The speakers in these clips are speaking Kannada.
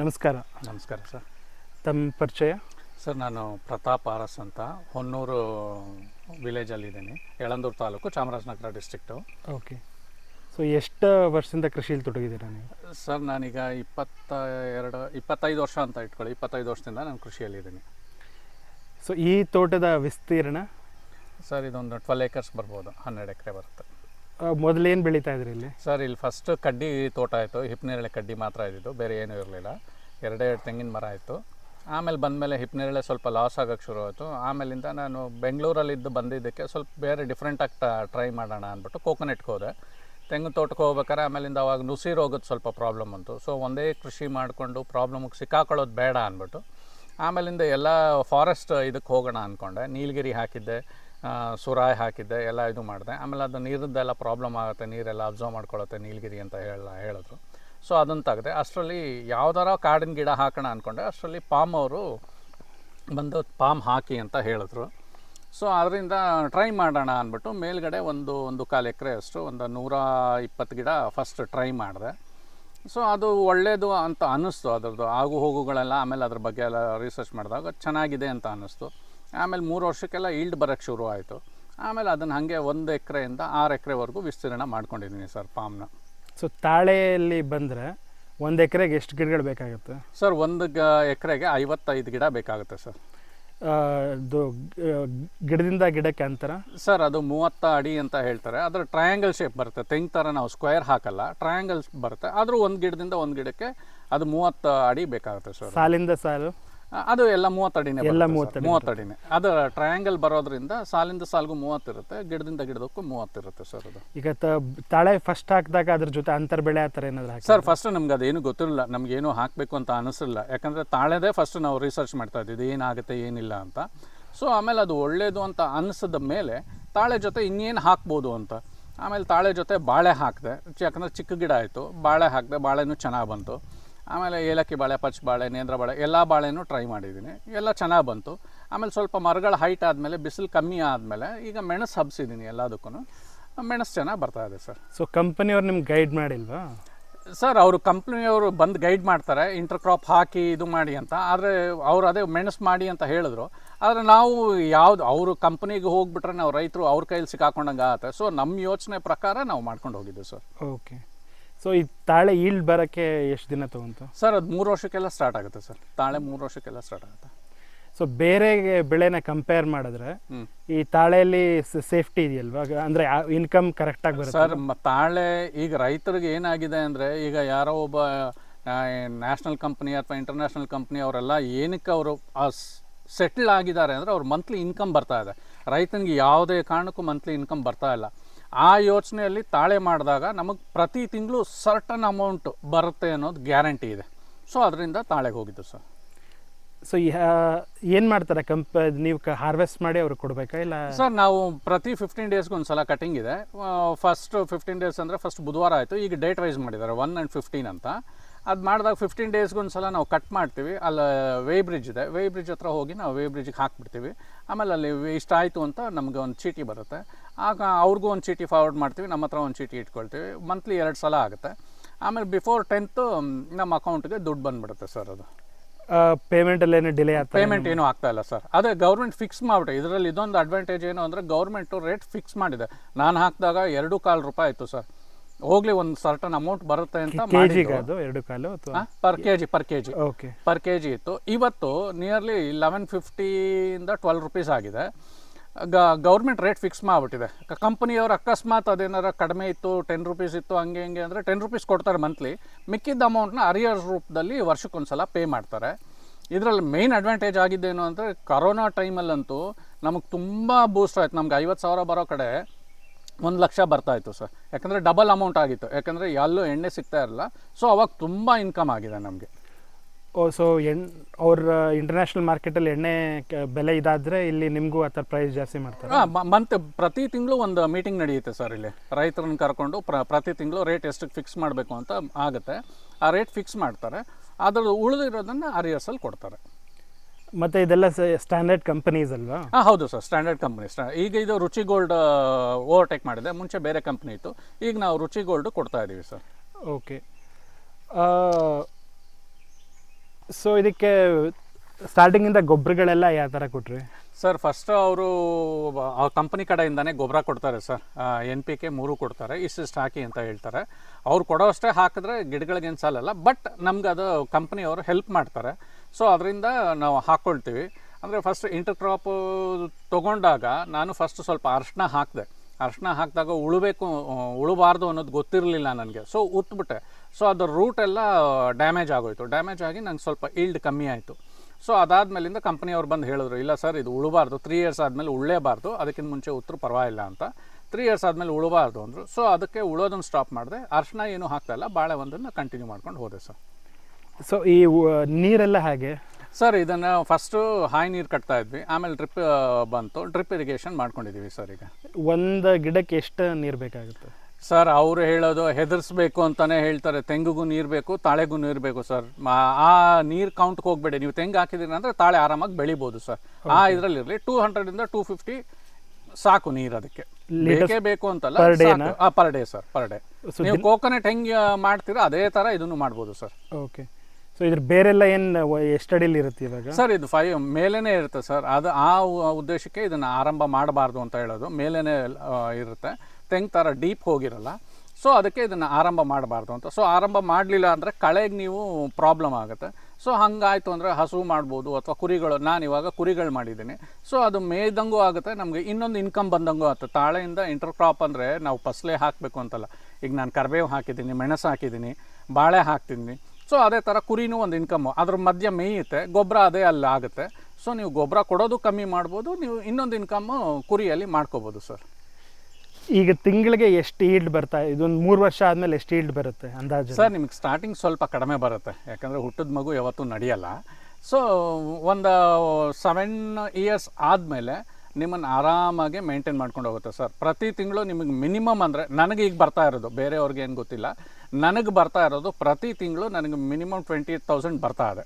ನಮಸ್ಕಾರ. ನಮಸ್ಕಾರ ಸರ್. ತಮ್ಮ ಪರಿಚಯ? ಸರ್ ನಾನು ಪ್ರತಾಪ್ ಆರಸ್ ಅಂತ. Honnur ವಿಲೇಜಲ್ಲಿದ್ದೀನಿ. Yelandur taluk Chamarajanagar district okay. So ಎಷ್ಟು ವರ್ಷದಿಂದ ಕೃಷಿಯಲ್ಲಿ ತೊಡಗಿದ್ದೀರಾ ನೀವು? ಸರ್ ನಾನೀಗ ಇಪ್ಪತ್ತ ಎರಡು ಇಪ್ಪತ್ತೈದು ವರ್ಷ ಅಂತ ಇಟ್ಕೊಳ್ಳಿ. ಇಪ್ಪತ್ತೈದು ವರ್ಷದಿಂದ ನಾನು ಕೃಷಿಯಲ್ಲಿದ್ದೀನಿ. ಸೊ ಈ ತೋಟದ ವಿಸ್ತೀರ್ಣ? ಸರ್ ಇದೊಂದು ಟ್ವೆಲ್ ಏಕರ್ಸ್ ಬರ್ಬೋದು. ಹನ್ನೆರಡು ಎಕರೆ ಬರುತ್ತೆ. ಮೊದಲೇನು ಬೆಳೀತಾ ಇದ್ರಿ ಇಲ್ಲಿ? ಸರ್, ಇಲ್ಲಿ ಫಸ್ಟ್ ಕಡ್ಡಿ ತೋಟ ಆಯಿತು. ಹಿಪ್ನೇರಳೆ ಕಡ್ಡಿ ಮಾತ್ರ ಇದ್ದಿದ್ದು ಬೇರೆ ಏನೂ ಇರಲಿಲ್ಲ. ಎರಡೇ ಎರಡು ತೆಂಗಿನ ಮರ ಆಯಿತು. ಆಮೇಲೆ ಬಂದಮೇಲೆ ಹಿಪ್ನೇರಳೆ ಸ್ವಲ್ಪ ಲಾಸ್ ಆಗೋಕ್ಕೆ ಶುರು ಆಯಿತು. ಆಮೇಲಿಂದ ನಾನು ಬೆಂಗಳೂರಲ್ಲಿದ್ದು ಬಂದಿದ್ದಕ್ಕೆ ಸ್ವಲ್ಪ ಬೇರೆ ಡಿಫ್ರೆಂಟಾಗಿ ಟ್ರೈ ಮಾಡೋಣ ಅಂದ್ಬಿಟ್ಟು ಕೋಕೋನೆಟ್ಗೆ ಹೋದೆ. ತೆಂಗಿನ ತೋಟಕ್ಕೆ ಹೋಗ್ಬೇಕಾದ್ರೆ ಆಮೇಲಿಂದ ಅವಾಗ ನುಸಿ ರೋಗದ ಸ್ವಲ್ಪ ಪ್ರಾಬ್ಲಮ್ ಬಂತು ಸೊ ಒಂದೇ ಕೃಷಿ ಮಾಡಿಕೊಂಡು ಪ್ರಾಬ್ಲಮ್ಗೆ ಸಿಕ್ಕಾಕೊಳ್ಳೋದು ಬೇಡ ಅಂದ್ಬಿಟ್ಟು ಆಮೇಲಿಂದ ಎಲ್ಲ ಫಾರೆಸ್ಟ್ ಇದಕ್ಕೆ ಹೋಗೋಣ ಅಂದ್ಕೊಂಡೆ ನೀಲಗಿರಿ ಹಾಕಿದ್ದೆ. ಸುರಾಯ್ ಹಾಕಿದ್ದೆ, ಎಲ್ಲ ಇದು ಮಾಡಿದೆ. ಆಮೇಲೆ ಅದು ನೀರದ್ದೆಲ್ಲ ಪ್ರಾಬ್ಲಮ್ ಆಗುತ್ತೆ, ನೀರೆಲ್ಲ ಅಬ್ಸರ್ವ್ ಮಾಡ್ಕೊಳ್ಳುತ್ತೆ ನೀಲಗಿರಿ ಅಂತ ಹೇಳ ಹೇಳಿದ್ರು ಸೊ ಅದನ್ನು ತೆಗೆದೆ. ಅಷ್ಟರಲ್ಲಿ ಯಾವ್ದಾರ ಕಾಡಿನ ಗಿಡ ಹಾಕೋಣ ಅಂದ್ಕೊಂಡೆ ಅಷ್ಟರಲ್ಲಿ ಪಾಮ್ ಅವರು ಬಂದು ಪಾಮ್ ಹಾಕಿ ಅಂತ ಹೇಳಿದ್ರು. ಸೊ ಅದರಿಂದ ಟ್ರೈ ಮಾಡೋಣ ಅಂದ್ಬಿಟ್ಟು ಮೇಲ್ಗಡೆ ಒಂದು ಒಂದು ಕಾಲು ಎಕರೆ ಅಷ್ಟು, ಒಂದು ನೂರ ಇಪ್ಪತ್ತು ಗಿಡ ಫಸ್ಟ್ ಟ್ರೈ ಮಾಡಿದೆ. ಸೊ ಅದು ಒಳ್ಳೆಯದು ಅಂತ ಅನ್ನಿಸ್ತು ಅದರದ್ದು. ಆಗು ಹೋಗುಗಳೆಲ್ಲ ಆಮೇಲೆ ಅದ್ರ ಬಗ್ಗೆ ಎಲ್ಲ ರಿಸರ್ಚ್ ಮಾಡಿದಾಗ ಚೆನ್ನಾಗಿದೆ ಅಂತ ಅನ್ನಿಸ್ತು. ಆಮೇಲೆ ಮೂರು ವರ್ಷಕ್ಕೆಲ್ಲ ಈಲ್ಡ್ ಬರೋಕ್ಕೆ ಶುರು ಆಯಿತು. ಆಮೇಲೆ ಅದನ್ನು ಹಾಗೆ ಒಂದು ಎಕರೆಯಿಂದ ಆರು ಎಕರೆವರೆಗೂ ವಿಸ್ತೀರ್ಣ ಮಾಡ್ಕೊಂಡಿದ್ದೀನಿ ಸರ್ ಪಾಮ್ನ ಸೊ ತಾಳೆಯಲ್ಲಿ ಬಂದರೆ ಒಂದು ಎಕರೆಗೆ ಎಷ್ಟು ಗಿಡಗಳು ಬೇಕಾಗುತ್ತೆ? ಸರ್ ಒಂದು ಗ ಎಕರೆಗೆ ಐವತ್ತೈದು ಗಿಡ ಬೇಕಾಗುತ್ತೆ ಸರ್. ಇದು ಗಿಡದಿಂದ ಗಿಡಕ್ಕೆ ಅಂತರ? ಸರ್ ಅದು ಮೂವತ್ತ ಅಡಿ ಅಂತ ಹೇಳ್ತಾರೆ. ಅದರ ಟ್ರಯಾಂಗಲ್ ಶೇಪ್ ಬರುತ್ತೆ. ತೆಂಗ್ ಥರ ನಾವು ಸ್ಕ್ವೇರ್ ಹಾಕಲ್ಲ ಟ್ರಯಾಂಗಲ್ಸ್ ಬರುತ್ತೆ. ಆದರೂ ಒಂದು ಗಿಡದಿಂದ ಒಂದು ಗಿಡಕ್ಕೆ ಅದು ಮೂವತ್ತು ಅಡಿ ಬೇಕಾಗುತ್ತೆ ಸರ್. ಸಾಲಿಂದ ಸಾಲು? ಅದು ಎಲ್ಲ ಮೂವತ್ತಡಿನೇ ಎಲ್ಲ ಮೂವತ್ತಡಿ. ಮೂವತ್ತಡಿನೇ ಅದು ಟ್ರಯಾಂಗಲ್ ಬರೋದ್ರಿಂದ ಸಾಲಿಂದ ಸಾಲಿಗೂ ಮೂವತ್ತಿರುತ್ತೆ ಗಿಡದಿಂದ ಗಿಡದಕ್ಕೂ ಮೂವತ್ತಿರುತ್ತೆ ಸರ್ ಅದು. ಈಗ ತ ತಾಳೆ ಫಸ್ಟ್ ಹಾಕಿದಾಗ ಅದ್ರ ಜೊತೆ ಅಂತರ್ ಬೆಳೆ ಆ ಥರ ಏನಾದ್ರು ಸರ್ ಫಸ್ಟ್ ನಮ್ಗೆ ಅದೇನು ಗೊತ್ತಿರಲಿಲ್ಲ ಏನು ಹಾಕಬೇಕು ಅಂತ ಅನಿಸಿಲ್ಲ. ಯಾಕಂದರೆ ತಾಳೆದೇ ಫಸ್ಟ್ ನಾವು ರಿಸರ್ಚ್ ಮಾಡ್ತಾ ಇದ್ದಿದ್ದು ಏನಾಗುತ್ತೆ ಏನಿಲ್ಲ ಅಂತ. ಸೊ ಆಮೇಲೆ ಅದು ಒಳ್ಳೆಯದು ಅಂತ ಅನಿಸಿದ ಮೇಲೆ ತಾಳೆ ಜೊತೆ ಇನ್ನೇನು ಹಾಕ್ಬೋದು ಅಂತ. ಆಮೇಲೆ ತಾಳೆ ಜೊತೆ ಬಾಳೆ ಹಾಕಿದೆ ಯಾಕಂದರೆ ಚಿಕ್ಕ ಗಿಡ ಆಯಿತು ಬಾಳೆ ಹಾಕಿದೆ ಬಾಳೆನೂ ಚೆನ್ನಾಗಿ ಬಂತು. ಆಮೇಲೆ ಏಲಕ್ಕಿ ಬಾಳೆ ಪಚ್ಚ ಬಾಳೆ ನೇಂದ್ರ ಬಾಳೆ ಎಲ್ಲ ಬಾಳೆನೂ ಟ್ರೈ ಮಾಡಿದ್ದೀನಿ. ಎಲ್ಲ ಚೆನ್ನಾಗಿ ಬಂತು. ಆಮೇಲೆ ಸ್ವಲ್ಪ ಮರಗಳ ಹೈಟ್ ಆದಮೇಲೆ ಬಿಸಿಲು ಕಮ್ಮಿ ಆದಮೇಲೆ ಈಗ ಮೆಣಸು ಹಬ್ಸಿದ್ದೀನಿ ಎಲ್ಲದಕ್ಕೂ ಮೆಣಸು ಚೆನ್ನಾಗಿ ಬರ್ತಾ ಇದೆ ಸರ್. ಸೊ ಕಂಪನಿಯವ್ರು ನಿಮ್ಗೆ ಗೈಡ್ ಮಾಡಿಲ್ವಾ? ಸರ್ ಅವರು ಕಂಪ್ನಿಯವರು ಬಂದು ಗೈಡ್ ಮಾಡ್ತಾರೆ ಇಂಟರ್ ಕ್ರಾಪ್ ಹಾಕಿ ಇದು ಮಾಡಿ ಅಂತ. ಆದರೆ ಅವ್ರು ಅದೇ ಮೆಣಸು ಮಾಡಿ ಅಂತ ಹೇಳಿದ್ರು. ಆದರೆ ನಾವು ಯಾವ್ದು ಅವರು ಕಂಪ್ನಿಗೆ ಹೋಗ್ಬಿಟ್ರೆ ನಾವು ರೈತರು ಅವ್ರ ಕೈಯಲ್ಲಿ ಸಿಕ್ಕಾಕೊಂಡಂಗೆ ಆಗುತ್ತೆ. ಸೊ ನಮ್ಮ ಯೋಚನೆ ಪ್ರಕಾರ ನಾವು ಮಾಡ್ಕೊಂಡು ಹೋಗಿದ್ದು ಸರ್. ಓಕೆ ಸೊ ಈ ತಾಳೆ ಈಲ್ಡ್ ಬರೋಕ್ಕೆ ಎಷ್ಟು ದಿನ ತೊಗೊಂತು? ಸರ್ ಅದು ಮೂರು ವರ್ಷಕ್ಕೆಲ್ಲ ಸ್ಟಾರ್ಟ್ ಆಗುತ್ತೆ ಸರ್ ತಾಳೆ ಮೂರು ವರ್ಷಕ್ಕೆಲ್ಲ ಸ್ಟಾರ್ಟ್ ಆಗುತ್ತೆ. ಸೊ ಬೇರೆ ಬೆಳೆನ ಕಂಪೇರ್ ಮಾಡಿದ್ರೆ ಈ ತಾಳೆಯಲ್ಲಿ ಸೇಫ್ಟಿ ಇದೆಯಲ್ವಾ? ಅಂದರೆ ಇನ್ಕಮ್ ಕರೆಕ್ಟಾಗಿ ಬರುತ್ತೆ. ಸರ್ ತಾಳೆ ಈಗ ರೈತರಿಗೆ ಏನಾಗಿದೆ ಅಂದರೆ ಈಗ ಯಾರೋ ಒಬ್ಬ ನ್ಯಾಷನಲ್ ಕಂಪ್ನಿ ಅಥವಾ ಇಂಟರ್ನ್ಯಾಷನಲ್ ಕಂಪ್ನಿ ಅವರೆಲ್ಲ ಏನಕ್ಕೆ ಅವರು ಸೆಟ್ಲ್ ಆಗಿದ್ದಾರೆ ಅಂದರೆ ಅವ್ರು ಮಂತ್ಲಿ ಇನ್ಕಮ್ ಬರ್ತಾ ಇದೆ. ರೈತನಿಗೆ ಯಾವುದೇ ಕಾರಣಕ್ಕೂ ಮಂತ್ಲಿ ಇನ್ಕಮ್ ಬರ್ತಾ ಇಲ್ಲ. ಆ ಯೋಚನೆಯಲ್ಲಿ ತಾಳೆ ಮಾಡಿದಾಗ ನಮಗೆ ಪ್ರತಿ ತಿಂಗಳು ಸರ್ಟನ್ ಅಮೌಂಟ್ ಬರುತ್ತೆ ಅನ್ನೋದು ಗ್ಯಾರಂಟಿ ಇದೆ. ಸೊ ಅದರಿಂದ ತಾಳೆಗೆ ಹೋಗಿದ್ದು ಸರ್ ಸೊ ಏನು ಮಾಡ್ತಾರೆ? ಕಂಪ ನೀವು ಹಾರ್ವೆಸ್ಟ್ ಮಾಡಿ ಅವ್ರಿಗೆ ಕೊಡಬೇಕಾ ಇಲ್ಲ? ಸರ್ ನಾವು ಪ್ರತಿ ಫಿಫ್ಟೀನ್ ಡೇಸ್ಗೆ ಒಂದು ಸಲ ಕಟಿಂಗ್ ಇದೆ. ಫಸ್ಟ್ ಫಿಫ್ಟೀನ್ ಡೇಸ್ ಅಂದರೆ ಫಸ್ಟ್ ಬುಧವಾರ ಆಯಿತು. ಈಗ ಡೇಟ್ ವೈಸ್ ಮಾಡಿದ್ದಾರೆ ಒನ್ ಆ್ಯಂಡ್ ಫಿಫ್ಟೀನ್ ಅಂತ. ಅದು ಮಾಡಿದಾಗ ಫಿಫ್ಟೀನ್ ಡೇಸ್ಗೆ ಒಂದು ಸಲ ನಾವು ಕಟ್ ಮಾಡ್ತೀವಿ. ಅಲ್ಲಿ ವೇ ಬ್ರಿಡ್ಜ್ ಇದೆ. ವೇ ಬ್ರಿಡ್ಜ್ ಹತ್ರ ಹೋಗಿ ನಾವು ವೇ ಬ್ರಿಡ್ಜಿಗೆ ಹಾಕ್ಬಿಡ್ತೀವಿ. ಆಮೇಲೆ ಅಲ್ಲಿ ಇಷ್ಟ ಆಯಿತು ಅಂತ ನಮಗೆ ಒಂದು ಚೀಟಿ ಬರುತ್ತೆ. ಆಗ ಅವ್ರಿಗೂ ಒಂದು ಚೀಟಿ ಫಾರ್ವರ್ಡ್ ಮಾಡ್ತೀವಿ. ನಮ್ಮ ಹತ್ರ ಒಂದು ಚೀಟಿ ಇಟ್ಕೊಳ್ತೀವಿ. ಮಂತ್ಲಿ ಎರಡು ಸಲ ಆಗುತ್ತೆ. ಆಮೇಲೆ ಬಿಫೋರ್ ಟೆಂತು ನಮ್ಮ ಅಕೌಂಟ್ಗೆ ದುಡ್ಡು ಬಂದ್ಬಿಡುತ್ತೆ ಸರ್ ಅದು. ಪೇಮೆಂಟ್ ಏನು ಡಿಲೇ ಆಗ್ತದೆ ಪೇಮೆಂಟ್ ಏನೂ ಆಗ್ತಾ ಇಲ್ಲ ಸರ್. ಅದೇ ಗೌರ್ಮೆಂಟ್ ಫಿಕ್ಸ್ ಮಾಡಿಬಿಟ್ಟೆ ಇದರಲ್ಲಿ ಇದೊಂದು ಅಡ್ವಾಂಟೇಜ್ ಏನು ಅಂದರೆ ಗೌರ್ಮೆಂಟು ರೇಟ್ ಫಿಕ್ಸ್ ಮಾಡಿದೆ. ನಾನು ಹಾಕಿದಾಗ ಎರಡು ಕಾಲು ರೂಪಾಯಿ ಆಯಿತು ಸರ್. ಹೋಗ್ಲಿ ಒಂದು ಸರ್ಟನ್ ಅಮೌಂಟ್ ಬರುತ್ತೆ ಅಂತ ಅದು ಎರಡು ಕಾಲು per K G per K G okay per K G ಇತ್ತು. ಇವತ್ತು ನಿಯರ್ಲಿ ಲೆವೆನ್ ಫಿಫ್ಟಿಯಿಂದ ಟ್ವೆಲ್ ರುಪೀಸ್ ಆಗಿದೆ. ಗ ಗೌರ್ಮೆಂಟ್ ರೇಟ್ ಫಿಕ್ಸ್ ಮಾಡಿಬಿಟ್ಟಿದೆ. ಕಂಪನಿಯವರು ಅಕಸ್ಮಾತ್ ಅದೇನಾರ ಕಡಿಮೆ ಇತ್ತು ಟೆನ್ ರುಪೀಸ್ ಇತ್ತು ಹಂಗೆ ಹಿಂಗೆ ಅಂದರೆ ಟೆನ್ ರುಪೀಸ್ ಕೊಡ್ತಾರೆ ಮಂತ್ಲಿ ಮಿಕ್ಕಿದ್ದ ಅಮೌಂಟ್ನ ಅರಿಯರ್ಸ್ ರೂಪದಲ್ಲಿ ವರ್ಷಕ್ಕೊಂದ್ಸಲ ಪೇ ಮಾಡ್ತಾರೆ. ಇದರಲ್ಲಿ ಮೇಯ್ನ್ ಅಡ್ವಾಂಟೇಜ್ ಆಗಿದ್ದೇನು ಅಂದರೆ ಕರೋನಾ ಟೈಮಲ್ಲಂತೂ ನಮಗೆ ತುಂಬ ಬೂಸ್ಟ್ ಆಯ್ತು. ನಮ್ಗೆ ಐವತ್ತು ಸಾವಿರ ಬರೋ ಕಡೆ ಒಂದು ಲಕ್ಷ ಬರ್ತಾ ಇತ್ತು ಸರ್. ಯಾಕಂದರೆ ಡಬಲ್ ಅಮೌಂಟ್ ಆಗಿತ್ತು. ಯಾಕಂದರೆ ಎಲ್ಲೂ ಎಣ್ಣೆ ಸಿಗ್ತಾ ಇರಲ್ಲ. ಸೊ ಅವಾಗ ತುಂಬ ಇನ್ಕಮ್ ಆಗಿದೆ ನಮಗೆ. ಓ ಸೊ ಎಣ್ ಅವ್ರ ಇಂಟರ್ನ್ಯಾಷನಲ್ ಮಾರ್ಕೆಟಲ್ಲಿ ಎಣ್ಣೆ ಬೆಲೆ ಇದಾದರೆ ಇಲ್ಲಿ ನಿಮಗೂ ಆ ಥರ ಪ್ರೈಸ್ ಜಾಸ್ತಿ ಮಾಡ್ತಾರೆ. ಮಂತ್ ಪ್ರತಿ ತಿಂಗಳು ಒಂದು ಮೀಟಿಂಗ್ ನಡೆಯುತ್ತೆ ಸರ್ ಇಲ್ಲಿ. ರೈತರನ್ನ ಕರ್ಕೊಂಡು ಪ್ರ ಪ್ರತಿ ತಿಂಗಳು ರೇಟ್ ಎಷ್ಟು ಫಿಕ್ಸ್ ಮಾಡಬೇಕು ಅಂತ ಆಗುತ್ತೆ. ಆ ರೇಟ್ ಫಿಕ್ಸ್ ಮಾಡ್ತಾರೆ. ಅದರ ಉಳಿದಿರೋದನ್ನು ಅರಿಯರ್ಸಲ್ಲಿ ಕೊಡ್ತಾರೆ. ಮತ್ತು ಇದೆಲ್ಲ ಸ್ಟ್ಯಾಂಡರ್ಡ್ ಕಂಪನೀಸ್ ಅಲ್ವಾ? ಹಾಂ ಹೌದು ಸರ್ ಸ್ಟ್ಯಾಂಡರ್ಡ್ ಕಂಪ್ನಿ ಸ್ಟಾ ಈಗ ಇದು ರುಚಿ ಗೋಲ್ಡ್ ಓವರ್ಟೇಕ್ ಮಾಡಿದೆ. ಮುಂಚೆ ಬೇರೆ ಕಂಪನಿ ಇತ್ತು. ಈಗ ನಾವು ರುಚಿ ಗೋಲ್ಡ್ ಕೊಡ್ತಾ ಇದ್ದೀವಿ ಸರ್ ಓಕೆ ಸೊ ಇದಕ್ಕೆ ಸ್ಟಾರ್ಟಿಂಗಿಂದ ಗೊಬ್ಬರಗಳೆಲ್ಲ ಯಾವ ಥರ ಕೊಟ್ರಿ? ಸರ್ ಫಸ್ಟ್ ಅವರು ಕಂಪನಿ ಕಡೆಯಿಂದನೇ ಗೊಬ್ಬರ ಕೊಡ್ತಾರೆ ಸರ್. ಎನ್ ಪಿ ಕೆ ಮೂರು ಕೊಡ್ತಾರೆ ಇಷ್ಟಿಷ್ಟು ಹಾಕಿ ಅಂತ ಹೇಳ್ತಾರೆ. ಅವ್ರು ಕೊಡೋವಷ್ಟೇ ಹಾಕಿದ್ರೆ ಗಿಡಗಳಿಗೇನು ಸಾಲಲ್ಲ ಬಟ್ ನಮ್ಗೆ ಅದು ಕಂಪ್ನಿಯವರು ಹೆಲ್ಪ್ ಮಾಡ್ತಾರೆ. ಸೊ ಅದರಿಂದ ನಾವು ಹಾಕ್ಕೊಳ್ತೀವಿ ಅಂದರೆ ಫಸ್ಟ್ ಇಂಟರ್ ಕ್ರಾಪ್ ತೊಗೊಂಡಾಗ ನಾನು ಫಸ್ಟ್ ಸ್ವಲ್ಪ ಅರ್ಶಿನ ಹಾಕಿದೆ. ಅರ್ಶಿನ ಹಾಕಿದಾಗ ಉಳಬೇಕು, ಉಳಬಾರ್ದು ಅನ್ನೋದು ಗೊತ್ತಿರಲಿಲ್ಲ ನನಗೆ. ಸೊ ಉತ್ಬಿಟ್ಟೆ ಸೊ ಅದರ ರೂಟ್ ಎಲ್ಲ ಡ್ಯಾಮೇಜ್ ಆಗೋಯ್ತು. ಡ್ಯಾಮೇಜ್ ಆಗಿ ನಂಗೆ ಸ್ವಲ್ಪ ಈಲ್ಡ್ ಕಮ್ಮಿ ಆಯಿತು. ಸೊ ಅದಾದಮೇಲಿಂದ ಕಂಪ್ನಿಯವ್ರು ಬಂದು ಹೇಳಿದ್ರು ಇಲ್ಲ ಸರ್ ಇದು ಉಳಬಾರ್ದು ತ್ರೀ ಇಯರ್ಸ್ ಆದಮೇಲೆ ಉಳ್ಳೇಬಾರ್ದು ಅದಕ್ಕಿಂತ ಮುಂಚೆ ಉತ್ತರ ಪರವಾಗಿಲ್ಲ ಅಂತ. ತ್ರೀ ಇಯರ್ಸ್ ಆದಮೇಲೆ ಉಳಬಾರ್ದು ಅಂದರು. ಸೊ ಅದಕ್ಕೆ ಉಳೋದನ್ನು ಸ್ಟಾಪ್ ಮಾಡಿದೆ. ಅರ್ಶಿನ ಏನೂ ಹಾಕ್ತಾಯಿಲ್ಲ ಬಾಳೆ ಒಂದನ್ನು ಕಂಟಿನ್ಯೂ ಮಾಡ್ಕೊಂಡು ಹೋದೆ ಸರ್. ಸೊ ಈ ನೀರೆಲ್ಲ ಹಾಗೆ? ಸರ್ ಇದನ್ನು ಫಸ್ಟು ಹಾಯಿ ನೀರು ಕಟ್ತಾ ಇದ್ವಿ. ಆಮೇಲೆ ಡ್ರಿಪ್ ಬಂತು. ಡ್ರಿಪ್ ಇರಿಗೇಷನ್ ಮಾಡ್ಕೊಂಡಿದ್ದೀವಿ ಸರ್ ಈಗ. ಒಂದು ಗಿಡಕ್ಕೆ ಎಷ್ಟು ನೀರು ಬೇಕಾಗುತ್ತೆ? ಸರ್ ಅವರು ಹೇಳೋದು ಹೆದರ್ಸ್ಬೇಕು ಅಂತಾನೆ ಹೇಳ್ತಾರೆ. ತೆಂಗಿಗೂ ನೀರು ಬೇಕು ತಾಳೆಗೂ ನೀರು ಬೇಕು ಸರ್. ಆ ನೀರು ಕೌಂಟ್ಗೆ ಹೋಗ್ಬೇಡಿ. ನೀವು ತೆಂಗು ಹಾಕಿದ್ದೀರಿ ಅಂದರೆ ತಾಳೆ ಆರಾಮಾಗಿ ಬೆಳಿಬೋದು ಸರ್. ಆ ಇದರಲ್ಲಿರಲಿ ಟೂ ಹಂಡ್ರೆಡಿಂದ ಟೂ ಫಿಫ್ಟಿ ಸಾಕು ನೀರು ಅದಕ್ಕೆ. ಬೇಕೇ ಬೇಕು ಅಂತಲ್ಲ per day sir per day ನೀವು ಕೋಕೋನಟ್ ಹೆಂಗೆ ಮಾಡ್ತೀರಾ ಅದೇ ಥರ ಇದನ್ನು ಮಾಡ್ಬೋದು ಸರ್. ಓಕೆ ಸೊ ಇದ್ರ ಬೇರೆಲ್ಲ ಏನು ಎಷ್ಟಡಿಲಿ ಇರುತ್ತೆ ಇವಾಗ? ಸರ್ ಇದು ಫೈವ್ ಮೇಲೇನೆ ಇರುತ್ತೆ ಸರ್. ಅದು ಆ ಉದ್ದೇಶಕ್ಕೆ ಇದನ್ನು ಆರಂಭ ಮಾಡಬಾರ್ದು ಅಂತ ಹೇಳೋದು. ಮೇಲೇನೆ ಇರುತ್ತೆ. ತೆಂಗ್ ಥರ ಡೀಪ್ ಹೋಗಿರಲ್ಲ. ಸೊ ಅದಕ್ಕೆ ಇದನ್ನು ಆರಂಭ ಮಾಡಬಾರ್ದು ಅಂತ. ಸೊ ಆರಂಭ ಮಾಡಲಿಲ್ಲ ಅಂದರೆ ಕಳೆಗೆ ನೀವು ಪ್ರಾಬ್ಲಮ್ ಆಗುತ್ತೆ. ಸೊ ಹಂಗಾಯ್ತು ಅಂದರೆ ಹಸು ಮಾಡ್ಬೋದು ಅಥವಾ ಕುರಿಗಳು, ನಾನು ಇವಾಗ ಕುರಿಗಳು ಮಾಡಿದ್ದೀನಿ. ಸೊ ಅದು ಮೇಯ್ದಂಗೂ ಆಗುತ್ತೆ, ನಮಗೆ ಇನ್ನೊಂದು ಇನ್ಕಮ್ ಬಂದಂಗೂ ಆಗುತ್ತೆ. ತಾಳೆಯಿಂದ ಇಂಟರ್ ಕ್ರಾಪ್ ಅಂದರೆ ನಾವು ಫಸಲೇ ಹಾಕಬೇಕು ಅಂತಲ್ಲ. ಈಗ ನಾನು ಕರಿಬೇವು ಹಾಕಿದ್ದೀನಿ, ಮೆಣಸು ಹಾಕಿದ್ದೀನಿ, ಬಾಳೆ ಹಾಕ್ತಿದ್ದೀನಿ ಸೊ ಅದೇ ಥರ ಕುರಿನೂ ಒಂದು ಇನ್ಕಮ್ಮು ಅದ್ರ ಮಧ್ಯ ಮೇಯುತ್ತೆ ಗೊಬ್ಬರ ಅದೇ ಅಲ್ಲಿ ಆಗುತ್ತೆ. ಸೊ ನೀವು ಗೊಬ್ಬರ ಕೊಡೋದು ಕಮ್ಮಿ ಮಾಡ್ಬೋದು, ನೀವು ಇನ್ನೊಂದು ಇನ್ಕಮ್ಮು ಕುರಿಯಲ್ಲಿ ಮಾಡ್ಕೋಬೋದು ಸರ್ ಈಗ ತಿಂಗಳಿಗೆ ಎಷ್ಟು ಈಲ್ಡ್ ಬರ್ತಾ, ಇದೊಂದು ಮೂರು ವರ್ಷ ಆದಮೇಲೆ ಎಷ್ಟು ಈಲ್ಡ್ ಬರುತ್ತೆ ಅಂದಾಜು? ಸರ್, ನಿಮಗೆ ಸ್ಟಾರ್ಟಿಂಗ್ ಸ್ವಲ್ಪ ಕಡಿಮೆ ಬರುತ್ತೆ. ಯಾಕಂದರೆ ಹುಟ್ಟಿದ ಮಗು ಯಾವತ್ತೂ ನಡೆಯಲ್ಲ. ಸೊ ಒಂದು ಸೆವೆನ್ ಇಯರ್ಸ್ ಆದಮೇಲೆ ನಿಮ್ಮನ್ನು ಆರಾಮಾಗಿ ಮೇಂಟೈನ್ ಮಾಡ್ಕೊಂಡು ಹೋಗುತ್ತೆ ಸರ್. ಪ್ರತಿ ತಿಂಗಳು ನಿಮಗೆ ಮಿನಿಮಮ್ ಅಂದರೆ ನನಗೆ ಈಗ ಬರ್ತಾ ಇರೋದು, ಬೇರೆಯವ್ರಿಗೆ ಏನು ಗೊತ್ತಿಲ್ಲ, ನನಗೆ ಬರ್ತಾ ಇರೋದು ಪ್ರತಿ ತಿಂಗಳು ನನಗೆ ಮಿನಿಮಮ್ ಟ್ವೆಂಟಿ ತೌಸಂಡ್ ಬರ್ತಾ ಇದೆ.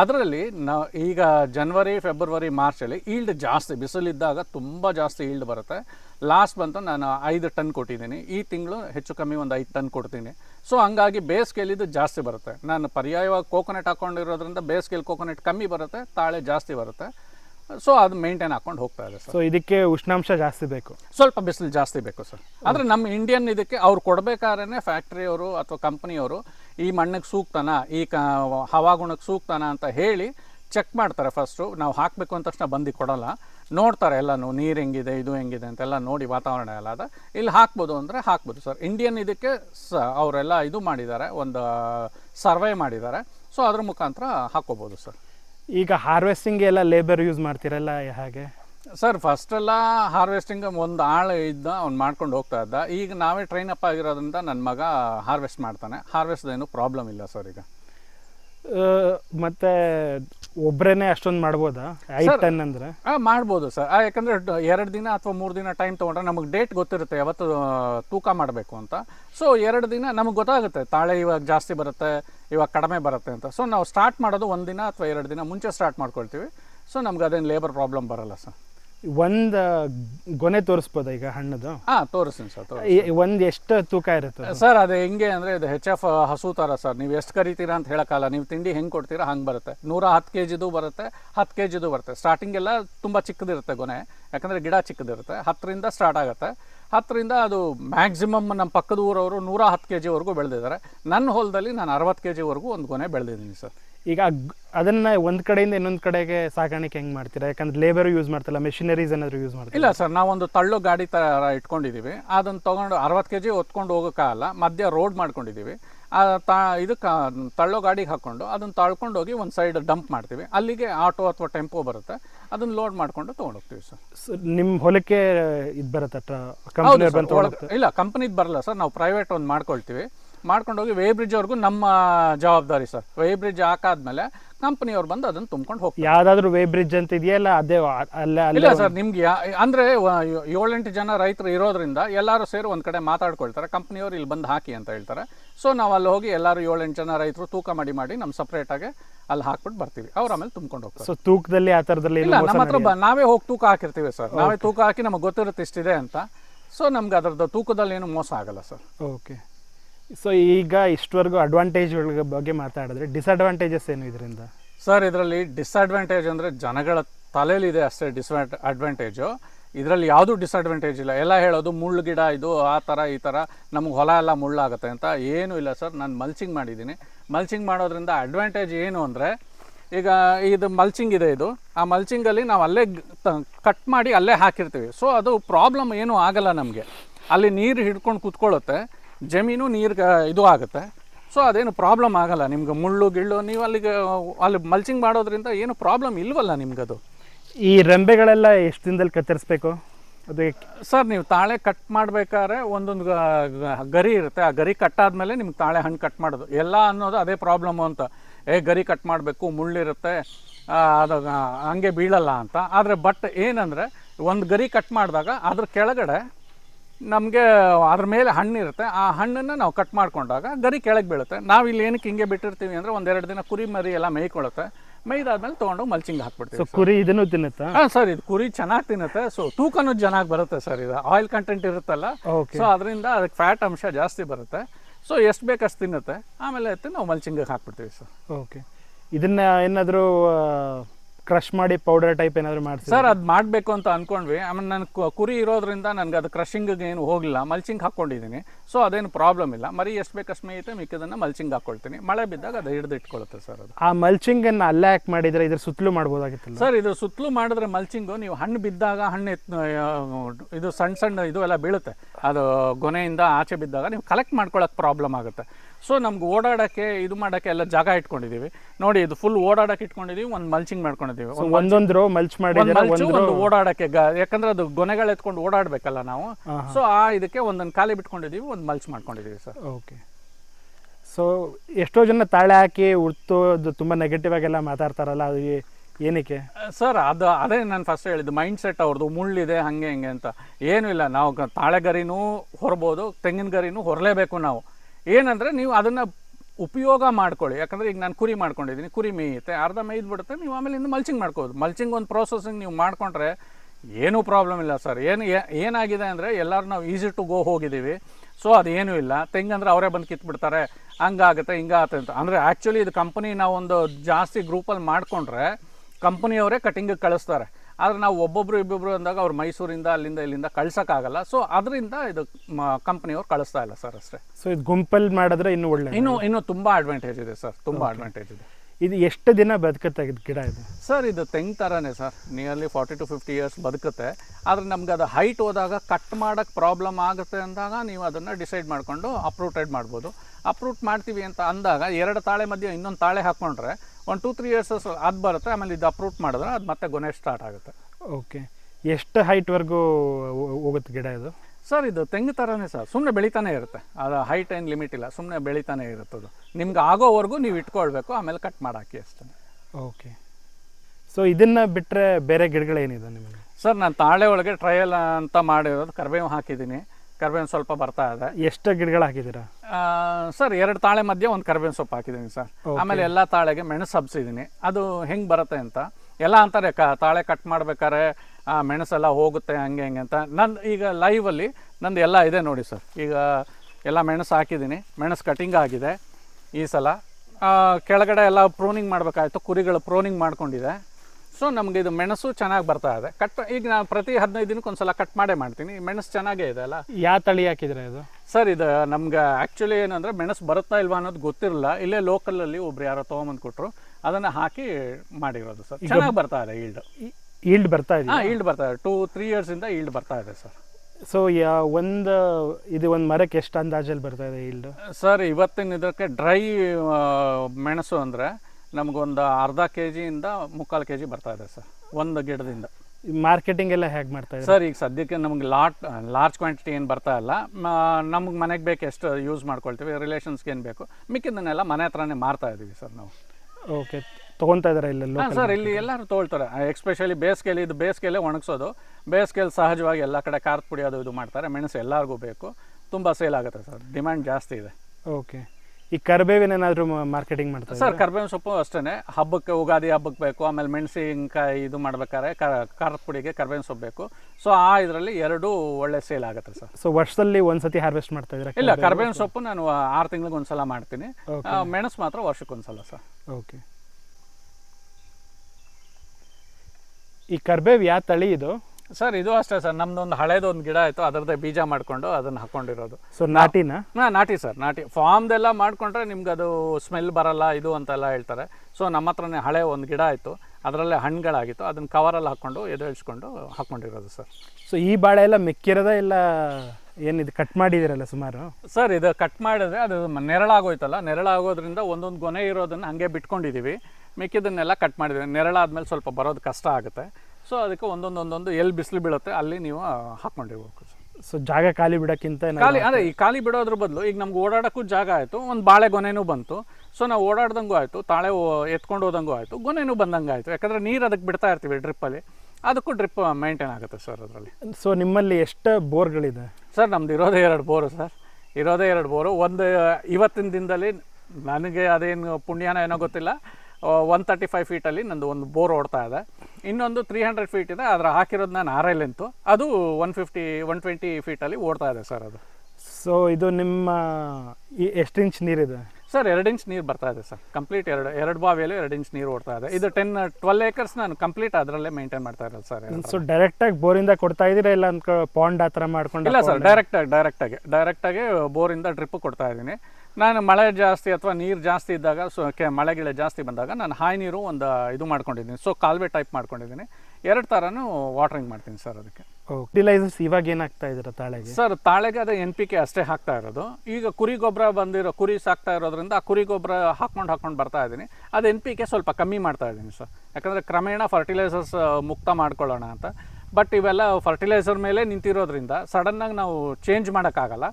ಅದರಲ್ಲಿ ನಾ ಈಗ ಜನ್ವರಿ ಫೆಬ್ರವರಿ ಮಾರ್ಚಲ್ಲಿ ಈಲ್ಡ್ ಜಾಸ್ತಿ ಬಿಸಿಲಿದ್ದಾಗ ತುಂಬ ಜಾಸ್ತಿ ಈಲ್ಡ್ ಬರುತ್ತೆ. ಲಾಸ್ಟ್ ಬಂತು ನಾನು ಐದು ಟನ್ ಕೊಟ್ಟಿದ್ದೀನಿ. ಈ ತಿಂಗಳು ಹೆಚ್ಚು ಕಮ್ಮಿ ಒಂದು ಐದು ಟನ್ ಕೊಡ್ತೀನಿ. ಸೊ ಹಂಗಾಗಿ ಬೇಸಿಗೆಯಲ್ಲಿ ಇದು ಜಾಸ್ತಿ ಬರುತ್ತೆ. ನಾನು ಪರ್ಯಾಯವಾಗಿ ಕೋಕೋನಟ್ ಹಾಕೊಂಡಿರೋದ್ರಿಂದ ಬೇಸಿಗೆಯಲ್ಲಿ ಕೋಕೋನಟ್ ಕಮ್ಮಿ ಬರುತ್ತೆ ತಾಳೆ ಜಾಸ್ತಿ ಬರುತ್ತೆ. ಸೊ ಅದು ಮೇಂಟೈನ್ ಹಾಕೊಂಡು ಹೋಗ್ತಾ ಇದೆ ಸರ್ ಸೊ ಇದಕ್ಕೆ ಉಷ್ಣಾಂಶ ಜಾಸ್ತಿ ಬೇಕು. ಸ್ವಲ್ಪ ಬಿಸಿಲು ಜಾಸ್ತಿ ಬೇಕು ಸರ್ ಆದರೆ ನಮ್ಮ ಇಂಡಿಯನ್ ಇದಕ್ಕೆ ಅವ್ರು ಕೊಡಬೇಕಾದ್ರೆ ಫ್ಯಾಕ್ಟ್ರಿಯವರು ಅಥವಾ ಕಂಪ್ನಿಯವರು ಈ ಮಣ್ಣಿಗೆ ಸೂಕ್ತನಾ? ಈ ಕ ಹವಾಗುಣಕ್ಕೆ ಸೂಕ್ತನಾ ಅಂತ ಹೇಳಿ ಚೆಕ್ ಮಾಡ್ತಾರೆ ಫಸ್ಟು ನಾವು ಹಾಕಬೇಕು ಅಂದ ತಕ್ಷಣ ಬಂದು ಕೊಡೋಲ್ಲ. ನೋಡ್ತಾರೆ ಎಲ್ಲನೂ, ನೀರು ಹೆಂಗಿದೆ, ಇದು ಹೆಂಗಿದೆ ಅಂತೆಲ್ಲ ನೋಡಿ ವಾತಾವರಣ ಎಲ್ಲ ಅದ. ಇಲ್ಲಿ ಹಾಕ್ಬೋದು ಅಂದರೆ ಹಾಕ್ಬೋದು ಸರ್ ಇಂಡಿಯನ್ ಇದಕ್ಕೆ ಸ, ಅವರೆಲ್ಲ ಇದು ಮಾಡಿದ್ದಾರೆ, ಒಂದು ಸರ್ವೆ ಮಾಡಿದ್ದಾರೆ. ಸೊ ಅದ್ರ ಮುಖಾಂತರ ಹಾಕೋಬೋದು ಸರ್ ಈಗ ಹಾರ್ವೆಸ್ಟಿಂಗ್ ಎಲ್ಲ ಲೇಬರ್ ಯೂಸ್ ಮಾಡ್ತೀರಲ್ಲ ಹಾಗೆ? ಸರ್ ಫಸ್ಟೆಲ್ಲ ಹಾರ್ವೆಸ್ಟಿಂಗ್ ಒಂದು ಆಳ ಇದ್ದ ಅವ್ನು ಮಾಡ್ಕೊಂಡು ಹೋಗ್ತಾ ಇದ್ದ. ಈಗ ನಾವೇ ಟ್ರೈನ್ ಅಪ್ ಆಗಿರೋದ್ರಿಂದ ನನ್ನ ಮಗ ಹಾರ್ವೆಸ್ಟ್ ಮಾಡ್ತಾನೆ. ಹಾರ್ವೆಸ್ಟ್ ಏನು ಪ್ರಾಬ್ಲಮ್ ಇಲ್ಲ ಸರ್ ಈಗ. ಮತ್ತೆ ಒಬ್ಬರೇನೆ ಅಷ್ಟೊಂದು ಮಾಡ್ಬೋದಾ? ಐದು ಟನ್ ಅಂದ್ರೆ? ಮಾಡ್ಬೋದು ಸರ್. ಯಾಕಂದರೆ ಎರಡು ದಿನ ಅಥವಾ ಮೂರು ದಿನ ಟೈಮ್ ತೊಗೊಂಡ್ರೆ ನಮಗೆ ಡೇಟ್ ಗೊತ್ತಿರುತ್ತೆ ಯಾವತ್ತು ತೂಕ ಮಾಡಬೇಕು ಅಂತ. ಸೊ ಎರಡು ದಿನ ನಮಗೆ ಗೊತ್ತಾಗುತ್ತೆ. ತಾಳೆ ಇವಾಗ ಜಾಸ್ತಿ ಬರುತ್ತೆ ಇವಾಗ ಕಡಿಮೆ ಬರುತ್ತೆ ಅಂತ. ಸೊ ನಾವು ಸ್ಟಾರ್ಟ್ ಮಾಡೋದು ಒಂದು ದಿನ ಅಥವಾ ಎರಡು ದಿನ ಮುಂಚೆ ಸ್ಟಾರ್ಟ್ ಮಾಡ್ಕೊಳ್ತೀವಿ. ಸೊ ನಮ್ಗೆ ಅದೇನು ಲೇಬರ್ ಪ್ರಾಬ್ಲಮ್ ಬರಲ್ಲ ಸರ್. ಒಂದು ಗೊನೆ ತೋರಿಸ್ಬೋದ ಈಗ ಹಣ್ಣದು? ಹಾ ತೋರಿಸ್ತೀನಿ ಸರ್ ತೋರಿಸಿ ಒಂದು ಎಷ್ಟು ತೂಕ ಇರುತ್ತೆ ಸರ್ ಅದು ಹೆಂಗೆ ಅಂದರೆ ಇದು ಹೆಚ್ ಎಫ್ ಹಸು ಥರ ಸರ್. ನೀವು ಎಷ್ಟು ಕರಿತೀರಾ ಅಂತ ಹೇಳೋಕ್ಕಲ್ಲ ನೀವು ತಿಂಡಿ ಹೆಂಗೆ ಕೊಡ್ತೀರಾ ಹಂಗೆ ಬರುತ್ತೆ. ನೂರ ಹತ್ತು ಕೆ ಜಿದು ಬರುತ್ತೆ ಹತ್ತು ಕೆ ಜಿದು ಬರುತ್ತೆ. ಸ್ಟಾರ್ಟಿಂಗ್ ಎಲ್ಲ ತುಂಬ ಚಿಕ್ಕದಿರುತ್ತೆ ಗೊನೆ. ಯಾಕಂದರೆ ಗಿಡ ಚಿಕ್ಕದಿರುತ್ತೆ. ಹತ್ತರಿಂದ ಸ್ಟಾರ್ಟ್ ಆಗುತ್ತೆ. ಹತ್ತರಿಂದ ಅದು ಮ್ಯಾಕ್ಸಿಮಮ್ ನಮ್ಮ ಪಕ್ಕದ ಊರವರು ನೂರ ಹತ್ತು ಕೆ ಜಿವರೆಗೂ ಬೆಳೆದಿದ್ದಾರೆ. ನನ್ನ ಹೊಲದಲ್ಲಿ ನಾನು ಅರವತ್ತು ಕೆ ಜಿವರೆಗೂ ಒಂದು ಗೊನೆ ಬೆಳೆದಿದ್ದೀನಿ ಸರ್. ಈಗ ಅದನ್ನ ಒಂದ್ ಕಡೆಯಿಂದ ಇನ್ನೊಂದ್ ಕಡೆಗೆ ಸಾಗಾಣಿಕೆ ಹೆಂಗ್ ಮಾಡ್ತೀರಾ? ಯಾಕಂದ್ರೆ ಲೇಬರ್ ಯೂಸ್ ಮಾಡ್ತಿಲ್ಲ ಮೆಷಿನರೀಸ್ ಏನಾದ್ರು ಯೂಸ್ ಮಾಡ್ತೀರಾ? ಇಲ್ಲ ಸರ್ ನಾವೊಂದು ತಳ್ಳು ಗಾಡಿ ಥರ ಇಟ್ಕೊಂಡಿದ್ದೀವಿ ಅದನ್ನ ತಗೊಂಡು ಅರವತ್ತು ಕೆ ಜಿ ಹೊತ್ಕೊಂಡು ಹೋಗೋಕ್ಕಾಗಲ್ಲ ಮಧ್ಯ ರೋಡ್ ಮಾಡ್ಕೊಂಡಿದ್ದೀವಿ ಆ ತಾ ಇದಕ್ಕೆ ತಳ್ಳೋ ಗಾಡಿಗೆ ಹಾಕ್ಕೊಂಡು ಅದನ್ನ ತಳ್ಕೊಂಡು ಹೋಗಿ ಒಂದು ಸೈಡ್ ಡಂಪ್ ಮಾಡ್ತೀವಿ. ಅಲ್ಲಿಗೆ ಆಟೋ ಅಥವಾ ಟೆಂಪೋ ಬರುತ್ತೆ. ಅದನ್ನು ಲೋಡ್ ಮಾಡ್ಕೊಂಡು ತೊಗೊಂಡೋಗ್ತೀವಿ ಸರ್. ನಿಮ್ಮ ನಿಮ್ ಹೊಲಕ್ಕೆ ಇದು ಬರುತ್ತೆ ಇಲ್ಲ ಕಂಪ್ನಿದು ಬರಲ್ಲ ಸರ್. ನಾವು ಪ್ರೈವೇಟ್ ಒಂದು ಮಾಡ್ಕೊಳ್ತೀವಿ. ಮಾಡ್ಕೊಂಡೋಗಿ ವೇ ಬ್ರಿಡ್ಜ್ವರೆಗೂ ನಮ್ಮ ಜವಾಬ್ದಾರಿ ಸರ್. ವೇ ಬ್ರಿಡ್ಜ್ ಹಾಕಾದ್ಮೇಲೆ ಕಂಪ್ನಿಯವ್ರು ಬಂದು ಅದನ್ನು ತುಂಬ್ಕೊಂಡು ಹೋಗ್ತಾರೆ. ಯಾವ್ದಾದ್ರು ವೇ ಬ್ರಿಡ್ಜ್ ಅಂತ ಇದೆಯಲ್ಲ ಅದೇ ಅಲ್ಲೇ ಇಲ್ಲ ಸರ್ ನಿಮ್ಗೆ ಅಂದ್ರೆ ಏಳೆಂಟು ಜನ ರೈತರು ಇರೋದ್ರಿಂದ ಎಲ್ಲರೂ ಸೇರಿ ಒಂದ್ ಕಡೆ ಮಾತಾಡ್ಕೊಳ್ತಾರೆ. ಕಂಪ್ನಿಯವ್ರು ಇಲ್ಲಿ ಬಂದು ಹಾಕಿ ಅಂತ ಹೇಳ್ತಾರೆ. ಸೊ ನಾವು ಅಲ್ಲಿ ಹೋಗಿ ಎಲ್ಲರೂ ಏಳೆಂಟು ಜನ ರೈತರು ತೂಕ ಮಾಡಿ ಮಾಡಿ ನಮ್ಮ ಸಪ್ರೇಟಾಗಿ ಅಲ್ಲಿ ಹಾಕ್ಬಿಟ್ಟು ಬರ್ತೀವಿ. ಅವ್ರ ಆಮೇಲೆ ತುಂಬ್ಕೊಂಡು ಹೋಗ್ತಾರೆ. ಸೊ ತೂಕದಲ್ಲಿ ಆ ಥರದಲ್ಲಿ ಇಲ್ಲ ನಮ್ಮ ಹತ್ರ ನಾವೇ ಹೋಗಿ ತೂಕ ಹಾಕಿರ್ತೀವಿ ಸರ್. ನಾವೇ ತೂಕ ಹಾಕಿ ನಮಗೆ ಗೊತ್ತಿರುತ್ತೆ ಇಷ್ಟಿದೆ ಅಂತ. ಸೊ ನಮ್ಗೆ ಅದರದ್ದು ತೂಕದಲ್ಲಿ ಏನು ಮೋಸ ಆಗಲ್ಲ ಸರ್. ಓಕೆ ಸೊ ಈಗ ಇಷ್ಟವರೆಗೂ ಅಡ್ವಾಂಟೇಜ್ ಬಗ್ಗೆ ಮಾತಾಡಿದ್ರೆ ಡಿಸ್ಅಡ್ವಾಂಟೇಜಸ್ ಏನು ಇದರಿಂದ? ಸರ್ ಇದರಲ್ಲಿ ಡಿಸ್ಅಡ್ವಾಂಟೇಜ್ ಅಂದರೆ ಜನಗಳ ತಲೆಯಲ್ಲಿದೆ ಅಷ್ಟೇ ಡಿಸ್ಅಡ್ ಅಡ್ವಾಂಟೇಜು ಇದರಲ್ಲಿ ಯಾವುದೂ ಡಿಸ್ಅಡ್ವಾಂಟೇಜ್ ಇಲ್ಲ. ಎಲ್ಲ ಹೇಳೋದು ಮುಳ್ಳು ಗಿಡ ಇದು, ಆ ಥರ ಈ ಥರ ನಮ್ಗೆ ಹೊಲ ಎಲ್ಲ ಮುಳ್ಳಾಗುತ್ತೆ ಅಂತ ಏನೂ ಇಲ್ಲ ಸರ್ ನಾನು ಮಲ್ಚಿಂಗ್ ಮಾಡಿದ್ದೀನಿ. ಮಲ್ಚಿಂಗ್ ಮಾಡೋದ್ರಿಂದ ಅಡ್ವಾಂಟೇಜ್ ಏನು ಅಂದರೆ, ಈಗ ಇದು ಮಲ್ಚಿಂಗ್ ಇದೆ ಇದು. ಆ ಮಲ್ಚಿಂಗಲ್ಲಿ ನಾವು ಅಲ್ಲೇ ಕಟ್ ಮಾಡಿ ಅಲ್ಲೇ ಹಾಕಿರ್ತೀವಿ. ಸೊ ಅದು ಪ್ರಾಬ್ಲಮ್ ಏನೂ ಆಗಲ್ಲ ನಮಗೆ. ಅಲ್ಲಿ ನೀರು ಹಿಡ್ಕೊಂಡು ಕೂತ್ಕೊಳ್ಳುತ್ತೆ. ಜಮೀನು ನೀರು ಇದು ಆಗುತ್ತೆ. ಸೊ ಅದೇನು ಪ್ರಾಬ್ಲಮ್ ಆಗಲ್ಲ. ನಿಮ್ಗೆ ಮುಳ್ಳು ಗಿಳ್ಳು ನೀವು ಅಲ್ಲಿಗೆ ಅಲ್ಲಿ ಮಲ್ಚಿಂಗ್ ಮಾಡೋದ್ರಿಂದ ಏನು ಪ್ರಾಬ್ಲಮ್ ಇಲ್ವಲ್ಲ ನಿಮ್ಗದು ಈ ರೆಂಬೆಗಳೆಲ್ಲ ಎಷ್ಟು ದಿನದಲ್ಲಿ ಕತ್ತರಿಸ್ಬೇಕು? ಅದು ಸರ್ ನೀವು ತಾಳೆ ಕಟ್ ಮಾಡಬೇಕಾದ್ರೆ ಒಂದೊಂದು ಗರಿ ಇರುತ್ತೆ. ಆ ಗರಿ ಕಟ್ಟಾದ್ಮೇಲೆ ನಿಮ್ಗೆ ತಾಳೆ ಹಣ್ಣು ಕಟ್ ಮಾಡೋದು. ಎಲ್ಲ ಅನ್ನೋದು ಅದೇ ಪ್ರಾಬ್ಲಮ್ಮು ಅಂತ. ಏ ಗರಿ ಕಟ್ ಮಾಡಬೇಕು ಮುಳ್ಳಿರುತ್ತೆ ಅದು ಹಂಗೆ ಬೀಳಲ್ಲ ಅಂತ. ಆದರೆ ಬಟ್ ಏನಂದರೆ ಒಂದು ಗರಿ ಕಟ್ ಮಾಡಿದಾಗ ಅದ್ರ ಕೆಳಗಡೆ ನಮಗೆ ಅದ್ರ ಮೇಲೆ ಹಣ್ಣು ಇರುತ್ತೆ. ಆ ಹಣ್ಣನ್ನು ನಾವು ಕಟ್ ಮಾಡಿಕೊಂಡಾಗ ಗರಿ ಕೆಳಗೆ ಬೀಳುತ್ತೆ. ನಾವು ಇಲ್ಲಿ ಏನಕ್ಕೆ ಹಿಂಗೆ ಬಿಟ್ಟಿರ್ತೀವಿ ಅಂದರೆ ಒಂದೆರಡು ದಿನ ಕುರಿ ಮರಿ ಎಲ್ಲ ಮೇಯ್ಕೊಳ್ಳುತ್ತೆ. ಮೈದಾದ್ಮೇಲೆ ತೊಗೊಂಡು ಮಲ್ಚಿಂಗ್ ಹಾಕ್ಬಿಡ್ತೀವಿ ಸೊ ಕುರಿ ಇದನ್ನು ತಿನ್ನುತ್ತಾ? ಹಾಂ ಸರ್ ಇದು ಕುರಿ ಚೆನ್ನಾಗಿ ತಿನ್ನುತ್ತೆ. ಸೊ ತೂಕನೂ ಚೆನ್ನಾಗಿ ಬರುತ್ತೆ ಸರ್ ಇದು. ಆಯಿಲ್ ಕಂಟೆಂಟ್ ಇರುತ್ತಲ್ಲ. ಓಕೆ ಸೊ ಅದರಿಂದ ಅದಕ್ಕೆ ಫ್ಯಾಟ್ ಅಂಶ ಜಾಸ್ತಿ ಬರುತ್ತೆ. ಸೊ ಎಷ್ಟು ಬೇಕಷ್ಟು ತಿನ್ನುತ್ತೆ. ಆಮೇಲೆ ಎತ್ತಿ ನಾವು ಮಲ್ಚಿಂಗಿಗೆ ಹಾಕ್ಬಿಡ್ತೀವಿ ಸರ್. ಓಕೆ ಇದನ್ನ ಏನಾದರೂ ಕ್ರಷ್ ಮಾಡಿ ಪೌಡರ್ ಟೈಪ್ ಏನಾದರೂ ಮಾಡ್ತೀವಿ ಸರ್ ಅದು ಮಾಡಬೇಕು ಅಂತ ಅಂದ್ಕೊಂಡ್ವಿ ಆಮೇಲೆ ನನ್ನ ಕುರಿ ಇರೋದ್ರಿಂದ ನನಗೆ ಅದು ಕ್ರಷಿಂಗಿಗೆ ಏನು ಹೋಗಿಲ್ಲ ಮಲ್ಚಿಂಗ್ ಹಾಕ್ಕೊಂಡಿದ್ದೀನಿ ಸೊ ಅದೇನು ಪ್ರಾಬ್ಲಮ್ ಇಲ್ಲ. ಮರಿ ಎಷ್ಟು ಬೇಕು ಅಷ್ಟು ಮೇಯುತ್ತೆ ಮಿಕ್ಕಿದ್ದನ್ನು ಮಲ್ಚಿಂಗ್ ಹಾಕ್ಕೊಳ್ತೀನಿ ಮಳೆ ಬಿದ್ದಾಗ ಅದು ಹಿಡಿದು ಇಟ್ಕೊಳುತ್ತೆ ಸರ್ ಅದು. ಆ ಮಲ್ಚಿಂಗನ್ನು ಅಲ್ಲೇ ಯಾಕೆ ಮಾಡಿದ್ರೆ ಇದ್ರ ಸುತ್ತಲೂ ಮಾಡ್ಬೋದಾಗಿತ್ತಲ್ಲ? ಸರ್ ಇದು ಸುತ್ತಲೂ ಮಾಡಿದ್ರೆ ಮಲ್ಚಿಂಗು ನೀವು ಹಣ್ಣು ಬಿದ್ದಾಗ ಹಣ್ಣು ಇದು ಸಣ್ಣ ಸಣ್ಣ ಇದು ಎಲ್ಲ ಬೀಳುತ್ತೆ. ಅದು ಗೊನೆಯಿಂದ ಆಚೆ ಬಿದ್ದಾಗ ನೀವು ಕಲೆಕ್ಟ್ ಮಾಡ್ಕೊಳ್ಳೋಕೆ ಪ್ರಾಬ್ಲಮ್ ಆಗುತ್ತೆ. ಸೊ ನಮ್ಗೆ ಓಡಾಡೋಕ್ಕೆ ಇದು ಮಾಡೋಕ್ಕೆ ಎಲ್ಲ ಜಾಗ ಇಟ್ಕೊಂಡಿದ್ದೀವಿ. ನೋಡಿ ಇದು ಫುಲ್ ಓಡಾಡಕ್ಕೆ ಇಟ್ಕೊಂಡಿದ್ದೀವಿ ಒಂದು ಮಲ್ಚಿಂಗ್ ಮಾಡ್ಕೊಂಡಿದ್ದೀವಿ. ಒಂದೊಂದು ರೋ ಮಲ್ಚ್ ಮಾಡಿ ಒಂದು ಓಡಾಡಕ್ಕೆ ಗ- ಯಾಕಂದ್ರೆ ಅದು ಗೊನೆಗಳು ಎತ್ಕೊಂಡು ಓಡಾಡಬೇಕಲ್ಲ ನಾವು. ಸೊ ಆ ಇದಕ್ಕೆ ಒಂದೊಂದು ಖಾಲಿ ಬಿಟ್ಕೊಂಡಿದ್ದೀವಿ ಒಂದು ಮಲ್ಚ್ ಮಾಡ್ಕೊಂಡಿದ್ದೀವಿ ಸರ್ ಓಕೆ ಸೊ ಎಷ್ಟೋ ಜನ ತಾಳೆ ಹಾಕಿ ಉರ್ತು ಅದು ತುಂಬ ನೆಗೆಟಿವ್ ಆಗೆಲ್ಲ ಮಾತಾಡ್ತಾರಲ್ಲ ಅದು ಏನಕ್ಕೆ? ಸರ್ ಅದು ಅದೇ ನಾನು ಫಸ್ಟ್ ಹೇಳಿದ್ದು ಮೈಂಡ್ ಸೆಟ್ ಅವ್ರದ್ದು ಮುಳ್ಳಿದೆ ಹಾಗೆ ಹಿಂಗೆ ಅಂತ. ಏನೂ ಇಲ್ಲ ನಾವು ತಾಳೆಗರಿನೂ ಹೊರಬೋದು ತೆಂಗಿನ ಗರಿನೂ ಹೊರಲೇಬೇಕು ನಾವು. ಏನಂದರೆ ನೀವು ಅದನ್ನು ಉಪಯೋಗ ಮಾಡ್ಕೊಳ್ಳಿ. ಯಾಕಂದರೆ ಈಗ ನಾನು ಕುರಿ ಮಾಡ್ಕೊಂಡಿದ್ದೀನಿ ಕುರಿ ಮೇಯುತ್ತೆ, ಅರ್ಧ ಮೇಯ್ದು ಬಿಡುತ್ತೆ, ನೀವು ಆಮೇಲೆ ಇನ್ನು ಮಲ್ಚಿಂಗ್ ಮಾಡ್ಕೋಬೋದು. ಮಲ್ಚಿಂಗ್ ಒಂದು ಪ್ರೋಸೆಸಿಂಗ್ ನೀವು ಮಾಡ್ಕೊಂಡ್ರೆ ಏನೂ ಪ್ರಾಬ್ಲಮ್ ಇಲ್ಲ ಸರ್ ಏನು ಏನಾಗಿದೆ ಅಂದರೆ ಎಲ್ಲರೂ ನಾವು ಈಸಿ ಟು ಗೋ ಹೋಗಿದ್ದೀವಿ. ಸೊ ಅದೇನೂ ಇಲ್ಲ. ತೆಂಗಂದ್ರೆ ಅವರೇ ಬಂದು ಕಿತ್ಬಿಡ್ತಾರೆ. ಹಂಗಾಗುತ್ತೆ, ಹಿಂಗಾಗುತ್ತೆ ಅಂತ. ಅಂದರೆ ಆ್ಯಕ್ಚುಲಿ ಇದು ಕಂಪನಿ ನಾವೊಂದು ಜಾಸ್ತಿ ಗ್ರೂಪಲ್ಲಿ ಮಾಡಿಕೊಂಡ್ರೆ ಕಂಪ್ನಿಯವರೇ ಕಟಿಂಗಿಗೆ ಕಳಿಸ್ತಾರೆ. ಆದರೆ ನಾವು ಒಬ್ಬೊಬ್ರು ಇಬ್ಬೊಬ್ರು ಅಂದಾಗ ಅವ್ರು ಮೈಸೂರಿಂದ ಅಲ್ಲಿಂದ ಇಲ್ಲಿಂದ ಕಳ್ಸೋಕ್ಕಾಗಲ್ಲ. ಸೊ ಅದರಿಂದ ಇದು ಕಂಪ್ನಿಯವ್ರು ಕಳಿಸ್ತಾ ಇಲ್ಲ ಸರ್ ಅಷ್ಟೇ. ಸೊ ಇದು ಗುಂಪಲ್ಲಿ ಮಾಡಿದ್ರೆ ಇನ್ನೂ ಒಳ್ಳೆ ಇನ್ನು ಇನ್ನೂ ತುಂಬ ಅಡ್ವಾಂಟೇಜ್ ಇದೆ ಸರ್. ತುಂಬ ಅಡ್ವಾಂಟೇಜ್ ಇದೆ. ಇದು ಎಷ್ಟು ದಿನ ಬದುಕುತ್ತೆ ಇದು ಗಿಡ ಇದು? ಸರ್ ಇದು ತೆಂಗ್ ಥರನೇ sir. Nearly forty to fifty years ಬದುಕುತ್ತೆ. ಆದರೆ ನಮ್ಗೆ ಅದು ಹೈಟ್ ಹೋದಾಗ ಕಟ್ ಮಾಡೋಕ್ಕೆ ಪ್ರಾಬ್ಲಮ್ ಆಗುತ್ತೆ ಅಂದಾಗ ನೀವು ಅದನ್ನು ಡಿಸೈಡ್ ಮಾಡಿಕೊಂಡು ಅಪ್ರೂಟೆಡ್ ಮಾಡ್ಬೋದು. ಅಪ್ರೂಟ್ ಮಾಡ್ತೀವಿ ಅಂತ ಅಂದಾಗ ಎರಡು ತಾಳೆ ಮಧ್ಯೆ ಇನ್ನೊಂದು ತಾಳೆ ಹಾಕ್ಕೊಂಡ್ರೆ ಒಂದು ಟೂ ತ್ರೀ ಇಯರ್ಸ್ ಅದು ಬರುತ್ತೆ. ಆಮೇಲೆ ಇದು ಅಪ್ರೂಟ್ ಮಾಡಿದ್ರೆ ಅದು ಮತ್ತೆ ಗೊನೆ ಸ್ಟಾರ್ಟ್ ಆಗುತ್ತೆ. ಓಕೆ. ಎಷ್ಟು ಹೈಟ್ವರೆಗೂ ಹೋಗುತ್ತೆ ಗಿಡ ಇದು? ಸರ್ ಇದು ತೆಂಗು ಥರನೇ ಸರ್ ಸುಮ್ಮನೆ ಬೆಳಿತಾನೆ ಇರುತ್ತೆ. ಅದು ಹೈಟ್ ಏನು ಲಿಮಿಟ್ ಇಲ್ಲ. ಸುಮ್ಮನೆ ಬೆಳಿತಾನೆ ಇರುತ್ತದು ಅದು. ನಿಮ್ಗೆ ಆಗೋವರೆಗೂ ನೀವು ಇಟ್ಕೊಳ್ಬೇಕು. ಆಮೇಲೆ ಕಟ್ ಮಾಡಾಕಿ ಅಷ್ಟೇ. ಓಕೆ ಸೊ ಇದನ್ನು ಬಿಟ್ಟರೆ ಬೇರೆ ಗಿಡಗಳೇನಿದೆ ನಿಮಗೆ? ಸರ್ ನಾನು ತಾಳೆ ಒಳಗೆ ಟ್ರಯಲ್ ಅಂತ ಮಾಡಿರೋದು. ಕರ್ಬೇವು ಹಾಕಿದ್ದೀನಿ ಕರ್ಬೇವು ಸ್ವಲ್ಪ ಬರ್ತಾ ಇದೆ. ಎಷ್ಟು ಗಿಡಗಳು ಹಾಕಿದ್ದೀರಾ? ಸರ್ ಎರಡು ತಾಳೆ ಮಧ್ಯೆ ಒಂದು ಕರ್ಬೇವಿನ ಸೊಪ್ಪು ಹಾಕಿದ್ದೀನಿ ಸರ್ ಆಮೇಲೆ ಎಲ್ಲ ತಾಳೆಗೆ ಮೆಣಸು ಹಬ್ಸಿದ್ದೀನಿ. ಅದು ಹೆಂಗೆ ಬರುತ್ತೆ ಅಂತ. ಎಲ್ಲ ಅಂತಾರೆ ಕ ತಾಳೆ ಕಟ್ ಮಾಡ್ಬೇಕಾದ್ರೆ ಆ, ಮೆಣಸೆಲ್ಲ ಹೋಗುತ್ತೆ ಹಂಗೆ ಹಂಗೆ ಅಂತ. ನಂದು ಈಗ ಲೈವಲ್ಲಿ ನಂದು ಎಲ್ಲ ಇದೆ ನೋಡಿ ಸರ್ ಈಗ ಎಲ್ಲ ಮೆಣಸು ಹಾಕಿದ್ದೀನಿ. ಮೆಣಸು ಕಟಿಂಗ್ ಆಗಿದೆ ಈ ಸಲ. ಕೆಳಗಡೆ ಎಲ್ಲ ಪ್ರೋನಿಂಗ್ ಮಾಡಬೇಕಾಯ್ತು. ಕುರಿಗಳು ಪ್ರೋನಿಂಗ್ ಮಾಡ್ಕೊಂಡಿದೆ. ಸೊ ನಮಗೆ ಇದು ಮೆಣಸು ಚೆನ್ನಾಗಿ ಬರ್ತಾ ಇದೆ. ಕಟ್ ಈಗ ನಾನು ಪ್ರತಿ ಹದಿನೈದು ದಿನಕ್ಕೆ ಒಂದ್ಸಲ ಕಟ್ ಮಾಡೇ ಮಾಡ್ತೀನಿ. ಮೆಣಸು ಚೆನ್ನಾಗೇ ಇದೆ ಅಲ್ಲ? ಯಾವ ತಳಿ ಹಾಕಿದ್ರೆ ಇದು ಸರ್ ಇದು ನಮ್ಗೆ ಆ್ಯಕ್ಚುಲಿ ಏನಂದ್ರೆ ಮೆಣಸು ಬರುತ್ತಾ ಇಲ್ವಾ ಅನ್ನೋದು ಗೊತ್ತಿರಲಿಲ್ಲ ಇಲ್ಲೇ ಲೋಕಲಲ್ಲಿ ಒಬ್ರು ಯಾರೋ ತೊಗೊಂಬಂದು ಕೊಟ್ಟರು ಅದನ್ನು ಹಾಕಿ ಮಾಡಿರೋದು ಸರ್ ಚೆನ್ನಾಗಿ ಬರ್ತಾ ಇದೆ ಈಲ್ಡ್ ಈಲ್ಡ್ ಬರ್ತಾ ಇದೆ ಹಾಂ ಈಲ್ಡ್ ಬರ್ತಾ ಇದೆ. ಟೂ ತ್ರೀ ಇಯರ್ಸಿಂದ ಈಲ್ಡ್ ಬರ್ತಾ ಇದೆ ಸರ್ ಸೊ ಯಾ ಒಂದು ಇದು ಒಂದು ಮರಕ್ಕೆ ಎಷ್ಟು ಅಂದಾಜಲ್ಲಿ ಬರ್ತಾ ಇದೆ ಈಲ್ಡ್ ಸರ್ ಇವತ್ತಿನ ಇದಕ್ಕೆ ಡ್ರೈ ಮೆಣಸು ಅಂದರೆ ನಮಗೊಂದು ಅರ್ಧ ಕೆ ಜಿಯಿಂದ ಮುಕ್ಕಾಲು ಕೆ ಜಿ ಬರ್ತಾ ಇದೆ ಸರ್ ಒಂದು ಗಿಡದಿಂದ. ಮಾರ್ಕೆಟಿಂಗ್ ಎಲ್ಲ ಹೇಗೆ ಮಾಡ್ತಾ ಇದೆ ಸರ್ ಈಗ ಸದ್ಯಕ್ಕೆ ನಮ್ಗೆ ಲಾಟ್ ಲಾರ್ಜ್ ಕ್ವಾಂಟಿಟಿ ಏನು ಬರ್ತಾ ಇಲ್ಲ. ನಮ್ಗೆ ಮನೆಗೆ ಬೇಕು ಎಷ್ಟು ಯೂಸ್ ಮಾಡ್ಕೊಳ್ತೀವಿ ರಿಲೇಷನ್ಸ್ಗೆ ಏನು ಬೇಕು ಮಿಕ್ಕಿದ್ದನ್ನೆಲ್ಲ ಮನೆ ಹತ್ರನೇ ಮಾರ್ತಾ ಇದ್ದೀವಿ ಸರ್ ನಾವು. ಓಕೆ ತೊಗೊತಾ ಇದಾರೆ ಇಲ್ಲ ಹಾಂ ಸರ್ ಇಲ್ಲಿ ಎಲ್ಲರೂ ತೊಗೊಳ್ತಾರೆ. ಎಸ್ಪೆಷಲಿ ಬೇಸಿಗೆಯಲ್ಲಿ ಇದು ಬೇಸಿಗೆಯಲ್ಲೇ ಒಣಗಿಸೋದು. ಬೇಸಿಗೆಯಲ್ಲಿ ಸಹಜವಾಗಿ ಎಲ್ಲ ಕಡೆ ಖಾರದ ಪುಡಿ ಅದು ಇದು ಮಾಡ್ತಾರೆ. ಮೆಣಸು ಎಲ್ಲರಿಗೂ ಬೇಕು. ತುಂಬ ಸೇಲ್ ಆಗುತ್ತೆ ಸರ್. ಡಿಮ್ಯಾಂಡ್ ಜಾಸ್ತಿ ಇದೆ. ಓಕೆ. ಈ ಕರಿಬೇವಿನೇನಾದರೂ ಮಾರ್ಕೆಟಿಂಗ್ ಮಾಡ್ತಾರೆ ಸರ್ ಕರ್ಬೇವಿನ ಸೊಪ್ಪು ಅಷ್ಟೇ ಹಬ್ಬಕ್ಕೆ ಉಗಾದಿ ಹಬ್ಬಕ್ಕೆ ಬೇಕು. ಆಮೇಲೆ ಮೆಣಸಿನಕಾಯಿ ಇದು ಮಾಡ್ಬೇಕಾದ್ರೆ ಖಾರದ ಪುಡಿಗೆ ಕರ್ಬೇವಿನ ಸೊಪ್ಪು ಬೇಕು. ಸೊ ಆ ಇದರಲ್ಲಿ ಎರಡೂ ಒಳ್ಳೆ ಸೇಲ್ ಆಗುತ್ತೆ ಸರ್. ಸೊ ವರ್ಷದಲ್ಲಿ ಒಂದ್ಸತಿ ಹಾರ್ವೆಸ್ಟ್ ಮಾಡ್ತಾ ಇದ್ದಾರೆ ಇಲ್ಲ ಕರ್ಬೇವಿನ ಸೊಪ್ಪು? ನಾನು ಆರು ತಿಂಗಳಿಗೆ ಒಂದ್ಸಲ ಮಾಡ್ತೀನಿ ಮೆಣಸು ಮಾತ್ರ ವರ್ಷಕ್ಕೆ ಒಂದ್ಸಲ ಸರ್. ಓಕೆ. ಈ ಕರ್ಬೇವು ಯಾವ ತಳಿ ಇದು? ಸರ್ ಇದು ಅಷ್ಟೇ ಸರ್. ನಮ್ದೊಂದು ಹಳೇದೊಂದು ಗಿಡ ಆಯಿತು ಅದರದ್ದೇ ಬೀಜ ಮಾಡಿಕೊಂಡು ಅದನ್ನು ಹಾಕೊಂಡಿರೋದು. ಸೊ ನಾಟಿನ ಹಾಂ ನಾಟಿ ಸರ್ ನಾಟಿ. ಫಾರ್ಮ್ದೆಲ್ಲ ಮಾಡ್ಕೊಂಡ್ರೆ ನಿಮ್ಗೆ ಅದು ಸ್ಮೆಲ್ ಬರಲ್ಲ ಇದು ಅಂತೆಲ್ಲ ಹೇಳ್ತಾರೆ. ಸೊ ನಮ್ಮ ಹತ್ರನೇ ಹಳೆ ಒಂದು ಗಿಡ ಆಯಿತು ಅದರಲ್ಲೇ ಹಣ್ಣುಗಳಾಗಿತ್ತು ಅದನ್ನು ಕವರಲ್ಲಿ ಹಾಕ್ಕೊಂಡು ಎದುರಿಸ್ಕೊಂಡು ಹಾಕ್ಕೊಂಡಿರೋದು ಸರ್. ಸೊ ಈ ಬಾಳೆ ಎಲ್ಲ ಮೆಕ್ಕಿರೋದ ಇಲ್ಲ ಏನಿದು ಕಟ್ ಮಾಡಿದಿರಲ್ಲ ಸುಮಾರು? ಸರ್ ಇದು ಕಟ್ ಮಾಡಿದ್ರೆ ಅದು ನೆರಳಾಗೋಯ್ತಲ್ಲ ನೆರಳಾಗೋದ್ರಿಂದ ಒಂದೊಂದು ಗೊನೆ ಇರೋದನ್ನು ಹಂಗೆ ಬಿಟ್ಕೊಂಡಿದ್ದೀವಿ ಮಿಕ್ಕಿದ್ದನ್ನೆಲ್ಲ ಕಟ್ ಮಾಡಿದ್ದೀವಿ. ನೆರಳಾದ್ಮೇಲೆ ಸ್ವಲ್ಪ ಬರೋದು ಕಷ್ಟ ಆಗುತ್ತೆ. ಸೊ ಅದಕ್ಕೆ ಒಂದೊಂದೊಂದೊಂದು ಒಂದೊಂದು ಎಲ್ಲಿ ಬಿಸಿಲು ಬೀಳುತ್ತೆ ಅಲ್ಲಿ ನೀವು ಹಾಕ್ಕೊಂಡಿರ್ಬೇಕು ಸರ್ ಸೊ ಜಾಗ ಖಾಲಿ ಬಿಡೋಕ್ಕಿಂತ ಖಾಲಿ ಅದೇ ಈ ಖಾಲಿ ಬಿಡೋದ್ರ ಬದಲು ಈಗ ನಮ್ಗೆ ಓಡಾಡೋಕ್ಕೂ ಜಾಗ ಆಯಿತು ಒಂದು ಬಾಳೆ ಗೊನೆನೂ ಬಂತು. ಸೊ ನಾವು ಓಡಾಡ್ದಂಗೂ ಆಯಿತು ತಾಳೆ ಎತ್ಕೊಂಡು ಹೋದಂಗೂ ಆಯಿತು ಗೊನೆನೂ ಬಂದಂಗೆ ಆಯಿತು. ಯಾಕಂದರೆ ನೀರು ಅದಕ್ಕೆ ಬಿಡ್ತಾ ಇರ್ತೀವಿ ಡ್ರಿಪ್ಪಲ್ಲಿ ಅದಕ್ಕೂ ಡ್ರಿಪ್ ಮೈಂಟೈನ್ ಆಗುತ್ತೆ ಸರ್ ಅದರಲ್ಲಿ. ಸೊ ನಿಮ್ಮಲ್ಲಿ ಎಷ್ಟು ಬೋರ್ಗಳಿದೆ? ಸರ್ ನಮ್ದು ಇರೋದೇ ಎರಡು ಬೋರು ಸರ್ ಇರೋದೇ ಎರಡು ಬೋರು. ಒಂದು ಇವತ್ತಿನ ದಿನದಲ್ಲಿ ನನಗೆ ಅದೇನು ಪುಣ್ಯನ ಏನೋ ಗೊತ್ತಿಲ್ಲ. ಒನ್ ತರ್ಟಿ ಫೈವ್ ಫೀಟಲ್ಲಿ ನಂದು ಒಂದು ಬೋರ್ ಓಡ್ತಾ ಇದೆ. ಇನ್ನೊಂದು ತ್ರೀ ಹಂಡ್ರೆಡ್ ಫೀಟ್ ಇದೆ. ಅದರ ಹಾಕಿರೋದು ನಾನು ಆರ್ ಎಲ್ ಎಂತು. ಅದು ಒನ್ ಫಿಫ್ಟಿ ಒನ್ ಟ್ವೆಂಟಿ ಫೀಟಲ್ಲಿ ಓಡ್ತಾ ಇದೆ ಸರ್ ಅದು. ಸೊ ಇದು ನಿಮ್ಮ ಈ ಎಷ್ಟು ಇಂಚ್ ನೀರಿದೆ ಸರ್ ಎರಡು ಇಂಚ್ ನೀರು ಬರ್ತಾ ಇದೆ ಸರ್. ಕಂಪ್ಲೀಟ್ ಎರಡು ಎರಡು ಬಾವಿಯಲ್ಲಿ ಎರಡು ಇಂಚ್ ನೀರು ಓಡ್ತಾ ಇದೆ. ಇದು ಟೆನ್ ಟ್ವೆಲ್ ಏಕರ್ಸ್ ನಾನು ಕಂಪ್ಲೀಟ್ ಅದರಲ್ಲೇ ಮೇಂಟೈನ್ ಮಾಡ್ತಾ ಇರೋದು ಸರ್ ಸೊ ಡೈರೆಕ್ಟಾಗಿ ಬೋರಿಂದ ಕೊಡ್ತಾ ಇದ್ದೀರಾ ಇಲ್ಲ ಅಂತ ಪಾಂಡ್ ಆ ಥರ ಮಾಡ್ಕೊಂಡು ಇಲ್ಲ ಸರ್ ಡೈರೆಕ್ಟಾಗಿ ಡೈರೆಕ್ಟಾಗಿ ಡೈರೆಕ್ಟಾಗಿ ಬೋರಿಂದ ಡ್ರಿಪ್ ಕೊಡ್ತಾ ಇದ್ದೀನಿ ನಾನು ಮಳೆ ಜಾಸ್ತಿ ಅಥವಾ ನೀರು ಜಾಸ್ತಿ ಇದ್ದಾಗ ಸೊ ಕೆ ಮಳೆಗಿಳೆ ಜಾಸ್ತಿ ಬಂದಾಗ ನಾನು ಹಾಯಿ ನೀರು ಒಂದು ಇದು ಮಾಡ್ಕೊಂಡಿದ್ದೀನಿ. ಸೊ ಕಾಲುವೆ ಟೈಪ್ ಮಾಡ್ಕೊಂಡಿದ್ದೀನಿ. ಎರಡು ಥರನೂ ವಾಟ್ರಿಂಗ್ ಮಾಡ್ತೀನಿ ಸರ್ ಅದಕ್ಕೆ. ಫರ್ಟಿಲೈಸರ್ಸ್ ಇವಾಗ ಏನಾಗ್ತಾ ಇದ್ದೀರಾ ತಾಳೆಗೆ? ಸರ್ ತಾಳೆಗೆ ಅದೇ ಎನ್ ಪಿ ಕೆ ಅಷ್ಟೇ ಹಾಕ್ತಾ ಇರೋದು. ಈಗ ಕುರಿ ಗೊಬ್ಬರ ಬಂದಿರೋ ಕುರಿ ಸಾಕ್ತಾ ಇರೋದ್ರಿಂದ ಆ ಕುರಿ ಗೊಬ್ಬರ ಹಾಕ್ಕೊಂಡು ಹಾಕ್ಕೊಂಡು ಬರ್ತಾ ಇದ್ದೀನಿ. ಅದು ಎನ್ ಪಿ ಕೆ ಸ್ವಲ್ಪ ಕಮ್ಮಿ ಮಾಡ್ತಾ ಇದ್ದೀನಿ ಸರ್. ಯಾಕಂದರೆ ಕ್ರಮೇಣ ಫರ್ಟಿಲೈಸರ್ಸ್ ಮುಕ್ತ ಮಾಡ್ಕೊಳ್ಳೋಣ ಅಂತ. ಬಟ್ ಇವೆಲ್ಲ ಫರ್ಟಿಲೈಸರ್ ಮೇಲೆ ನಿಂತಿರೋದ್ರಿಂದ ಸಡನ್ನಾಗಿ ನಾವು ಚೇಂಜ್ ಮಾಡೋಕ್ಕಾಗಲ್ಲ.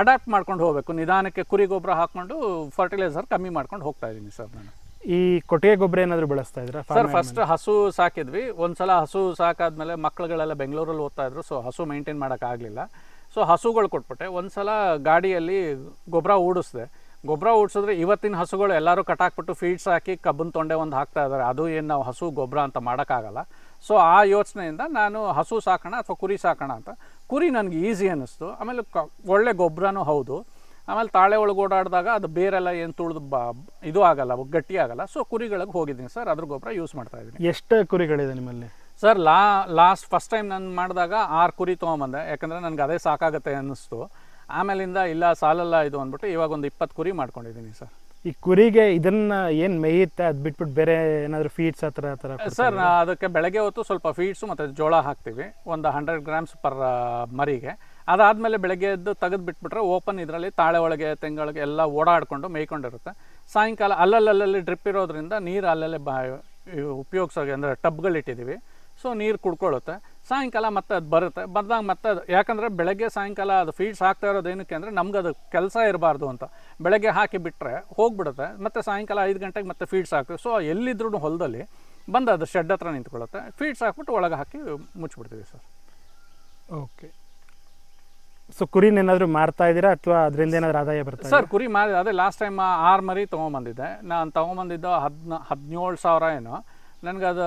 ಅಡಾಪ್ಟ್ ಮಾಡ್ಕೊಂಡು ಹೋಗಬೇಕು. ನಿಧಾನಕ್ಕೆ ಕುರಿ ಗೊಬ್ಬರ ಹಾಕ್ಕೊಂಡು ಫರ್ಟಿಲೈಸರ್ ಕಮ್ಮಿ ಮಾಡ್ಕೊಂಡು ಹೋಗ್ತಾ ಇದ್ದೀನಿ ಸರ್ ನಾನು. ಈ ಕೊಟ್ಟಿಗೆ ಗೊಬ್ಬರ ಏನಾದರೂ ಬಳಸ್ತಾ ಇದ್ದೀರಾ? ಸರ್ ಫಸ್ಟ್ ಹಸು ಸಾಕಿದ್ವಿ. ಒಂದ್ಸಲ ಹಸು ಸಾಕಾದ್ಮೇಲೆ ಮಕ್ಕಳುಗಳೆಲ್ಲ ಬೆಂಗಳೂರಲ್ಲಿ ಓದ್ತಾ ಇದ್ರು ಸೊ ಹಸು ಮೇಂಟೈನ್ ಮಾಡೋಕ್ಕಾಗಲಿಲ್ಲ. ಸೊ ಹಸುಗಳು ಕೊಟ್ಬಿಟ್ಟೆ. ಒಂದ್ಸಲ ಗಾಡಿಯಲ್ಲಿ ಗೊಬ್ಬರ ಓಡಿಸ್ದೆ ಗೊಬ್ಬರ ಓಡಿಸಿದ್ರೆ ಇವತ್ತಿನ ಹಸುಗಳು ಎಲ್ಲರೂ ಕಟಾಕ್ಬಿಟ್ಟು ಫೀಡ್ಸ್ ಹಾಕಿ ಕಬ್ಬನ್ ತೊಂಡೆ ಒಂದು ಹಾಕ್ತಾ ಇದ್ದಾರೆ ಅದು ಏನು ನಾವು ಹಸು ಗೊಬ್ಬರ ಅಂತ ಮಾಡೋಕ್ಕಾಗಲ್ಲ. ಸೊ ಆ ಯೋಚನೆಯಿಂದ ನಾನು ಹಸು ಸಾಕೋಣ ಅಥವಾ ಕುರಿ ಸಾಕೋಣ ಅಂತ ಕುರಿ ನನಗೆ ಈಸಿ ಅನ್ನಿಸ್ತು. ಆಮೇಲೆ ಕ ಒಳ್ಳೆ ಗೊಬ್ಬರನೂ ಹೌದು. ಆಮೇಲೆ ತಾಳೆ ಒಳಗೆ ಓಡಾಡಿದಾಗ ಅದು ಬೇರೆಲ್ಲ ಏನು ತುಳಿದು ಬಾ ಇದು ಆಗಲ್ಲ ಗಟ್ಟಿ ಆಗಲ್ಲ. ಸೊ ಕುರಿಗಳಿಗೆ ಹೋಗಿದ್ದೀನಿ ಸರ್. ಅದ್ರ ಗೊಬ್ಬರ ಯೂಸ್ ಮಾಡ್ತಾ ಇದ್ದೀನಿ. ಎಷ್ಟು ಕುರಿಗಳಿದೆ ನಿಮ್ಮಲ್ಲಿ? ಸರ್ ಲಾ ಲಾಸ್ಟ್ ಫಸ್ಟ್ ಟೈಮ್ ನಾನು ಮಾಡಿದಾಗ ಆರು ಕುರಿ ತೊಗೊಂಬಂದೆ. ಯಾಕಂದರೆ ನನಗೆ ಅದೇ ಸಾಕಾಗುತ್ತೆ ಅನ್ನಿಸ್ತು. ಆಮೇಲಿಂದ ಇಲ್ಲ ಸಾಲಲ್ಲ ಇದು ಅಂದ್ಬಿಟ್ಟು ಇವಾಗ ಒಂದು ಇಪ್ಪತ್ತು ಕುರಿ ಮಾಡ್ಕೊಂಡಿದ್ದೀನಿ ಸರ್. ಈ ಕುರಿಗೆ ಇದನ್ನ ಏನು ಮೇಯುತ್ತೆ? ಅದ್ ಬಿಟ್ಬಿಟ್ಟು ಬೇರೆ ಏನಾದ್ರು ಫೀಡ್ಸ್ ಆ ಥರ ಆ ಥರ ಸರ್ ಅದಕ್ಕೆ ಬೆಳಗ್ಗೆ ಹೊತ್ತು ಸ್ವಲ್ಪ ಫೀಡ್ಸು ಮತ್ತು ಜೋಳ ಹಾಕ್ತೀವಿ. ಒಂದು ಹಂಡ್ರೆಡ್ ಗ್ರಾಮ್ಸ್ ಪರ್ ಮರಿಗೆ. ಅದಾದಮೇಲೆ ಬೆಳಗ್ಗೆ ಎದ್ದು ತೆಗೆದು ಬಿಟ್ಬಿಟ್ರೆ ಓಪನ್ ಇದರಲ್ಲಿ ತಾಳೆ ಒಳಗೆ ತೆಂಗಳಿಗೆ ಎಲ್ಲ ಓಡಾಡ್ಕೊಂಡು ಮೇಯ್ಕೊಂಡಿರುತ್ತೆ. ಸಾಯಂಕಾಲ ಅಲ್ಲಲ್ಲಲ್ಲಿ ಡ್ರಿಪ್ ಇರೋದ್ರಿಂದ ನೀರು ಅಲ್ಲಲ್ಲೇ ಬಾ ಅಂದ್ರೆ ಅಂದರೆ ಟಬ್ಗಳಿಟ್ಟಿದ್ದೀವಿ ಸೊ ನೀರು ಕುಡ್ಕೊಳ್ಳುತ್ತೆ. ಸಾಯಂಕಾಲ ಮತ್ತೆ ಅದು ಬರುತ್ತೆ ಬಂದಾಗ ಮತ್ತೆ ಅದು ಯಾಕಂದರೆ ಬೆಳಗ್ಗೆ ಸಾಯಂಕಾಲ ಅದು ಫೀಡ್ಸ್ ಹಾಕ್ತಾ ಇರೋದು ಏನಕ್ಕೆ ಅಂದರೆ ನಮ್ಗೆ ಅದು ಕೆಲಸ ಇರಬಾರ್ದು ಅಂತ. ಬೆಳಗ್ಗೆ ಹಾಕಿ ಬಿಟ್ಟರೆ ಹೋಗ್ಬಿಡುತ್ತೆ ಮತ್ತು ಸಾಯಂಕಾಲ ಐದು ಗಂಟೆಗೆ ಮತ್ತೆ ಫೀಡ್ಸ್ ಹಾಕ್ತೀವಿ. ಸೊ ಎಲ್ಲಿದ್ರೂ ಹೊಲದಲ್ಲಿ ಬಂದು ಅದು ಶೆಡ್ ಹತ್ರ ನಿಂತ್ಕೊಳ್ಳುತ್ತೆ ಫೀಡ್ಸ್ ಹಾಕ್ಬಿಟ್ಟು ಒಳಗೆ ಹಾಕಿ ಮುಚ್ಚಿಬಿಡ್ತೀವಿ ಸರ್. ಓಕೆ ಸೊ ಕುರಿನೇನಾದರೂ ಮಾರ್ತಾ ಇದ್ದೀರಾ ಅಥವಾ ಅದರಿಂದ ಏನಾದರೂ ಆದಾಯ ಬರ್ತದೆ ಸರ್ ಕುರಿ ಮಾರಿ ಅದೇ ಲಾಸ್ಟ್ ಟೈಮ್ ಆರು ಮರಿ ತೊಗೊಂಬಂದಿದ್ದೆ. ನಾನು ತೊಗೊಂಬಂದಿದ್ದು ಹದಿನ ಹದಿನೇಳು ಸಾವಿರ ಏನೋ. ನನಗದು ಅದು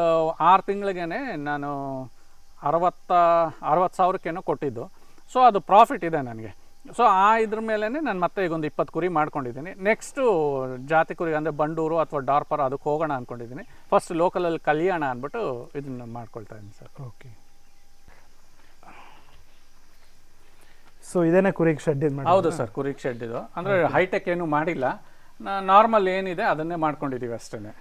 ಆರು ತಿಂಗಳಿಗೇ ನಾನು ಅರವತ್ತ ಅರವತ್ತು ಸಾವಿರಕ್ಕೇನೋ ಕೊಟ್ಟಿದ್ದು. ಸೊ ಅದು ಪ್ರಾಫಿಟ್ ಇದೆ ನನಗೆ. ಸೊ ಆ ಇದ್ರ ಮೇಲೇ ನಾನು ಮತ್ತೆ ಈಗ ಒಂದು ಇಪ್ಪತ್ತು ಕುರಿ ಮಾಡ್ಕೊಂಡಿದ್ದೀನಿ. ನೆಕ್ಸ್ಟು ಜಾತಿ ಕುರಿ ಅಂದರೆ ಬಂಡೂರು ಅಥವಾ ಡಾರ್ಪರ್ ಅದಕ್ಕೆ ಹೋಗೋಣ ಅಂದ್ಕೊಂಡಿದ್ದೀನಿ ಫಸ್ಟ್ ಲೋಕಲಲ್ಲಿ ಕಲಿಯೋಣ ಅಂದ್ಬಿಟ್ಟು ಇದನ್ನು ಮಾಡ್ಕೊಳ್ತಾ ಇದ್ದೀನಿ ಸರ್. ಓಕೆ ಸೊ ಇದೇನೇ ಕುರಿಗೆ ಶೆಡ್ ಇದು ಹೌದು ಸರ್ ಕುರಿ ಶೆಡ್ ಇದು. ಅಂದರೆ ಹೈಟೆಕ್ ಏನು ಮಾಡಿಲ್ಲ. ನಾರ್ಮಲ್ ಏನಿದೆ ಅದನ್ನೇ ಮಾಡ್ಕೊಂಡಿದ್ದೀವಿ ಅಷ್ಟೇ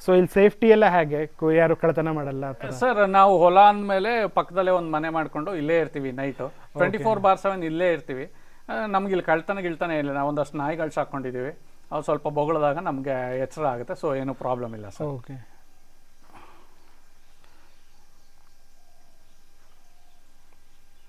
ಸೊ ಇಲ್ಲಿ ಸೇಫ್ಟಿ ಎಲ್ಲ ಹೇಗೆ? ಕು- ಯಾರು ಕಳ್ತನ ಮಾಡಲ್ಲ ಆ ಥರ? ಸರ್ ನಾವು ಹೊಲ ಅಂದಮೇಲೆ ಪಕ್ಕದಲ್ಲೇ ಒಂದು ಮನೆ ಮಾಡ್ಕೊಂಡು ಇಲ್ಲೇ ಇರ್ತೀವಿ night twenty four by seven ಇಲ್ಲೇ ಇರ್ತೀವಿ. ನಮ್ಗೆ ಇಲ್ಲಿ ಕಳ್ತನ ಗಿಳ್ತನ ಇಲ್ಲ ನಾವು ಒಂದಷ್ಟು ನಾಯಿಗಳು ಸಾಕೊಂಡಿದ್ದೀವಿ ಅವು ಸ್ವಲ್ಪ ಬೊಗಳದಾಗ ನಮಗೆ ಎಚ್ಚರ ಆಗುತ್ತೆ. ಸೊ ಏನೂ ಪ್ರಾಬ್ಲಮ್ ಇಲ್ಲ ಸರ್ ಓಕೆ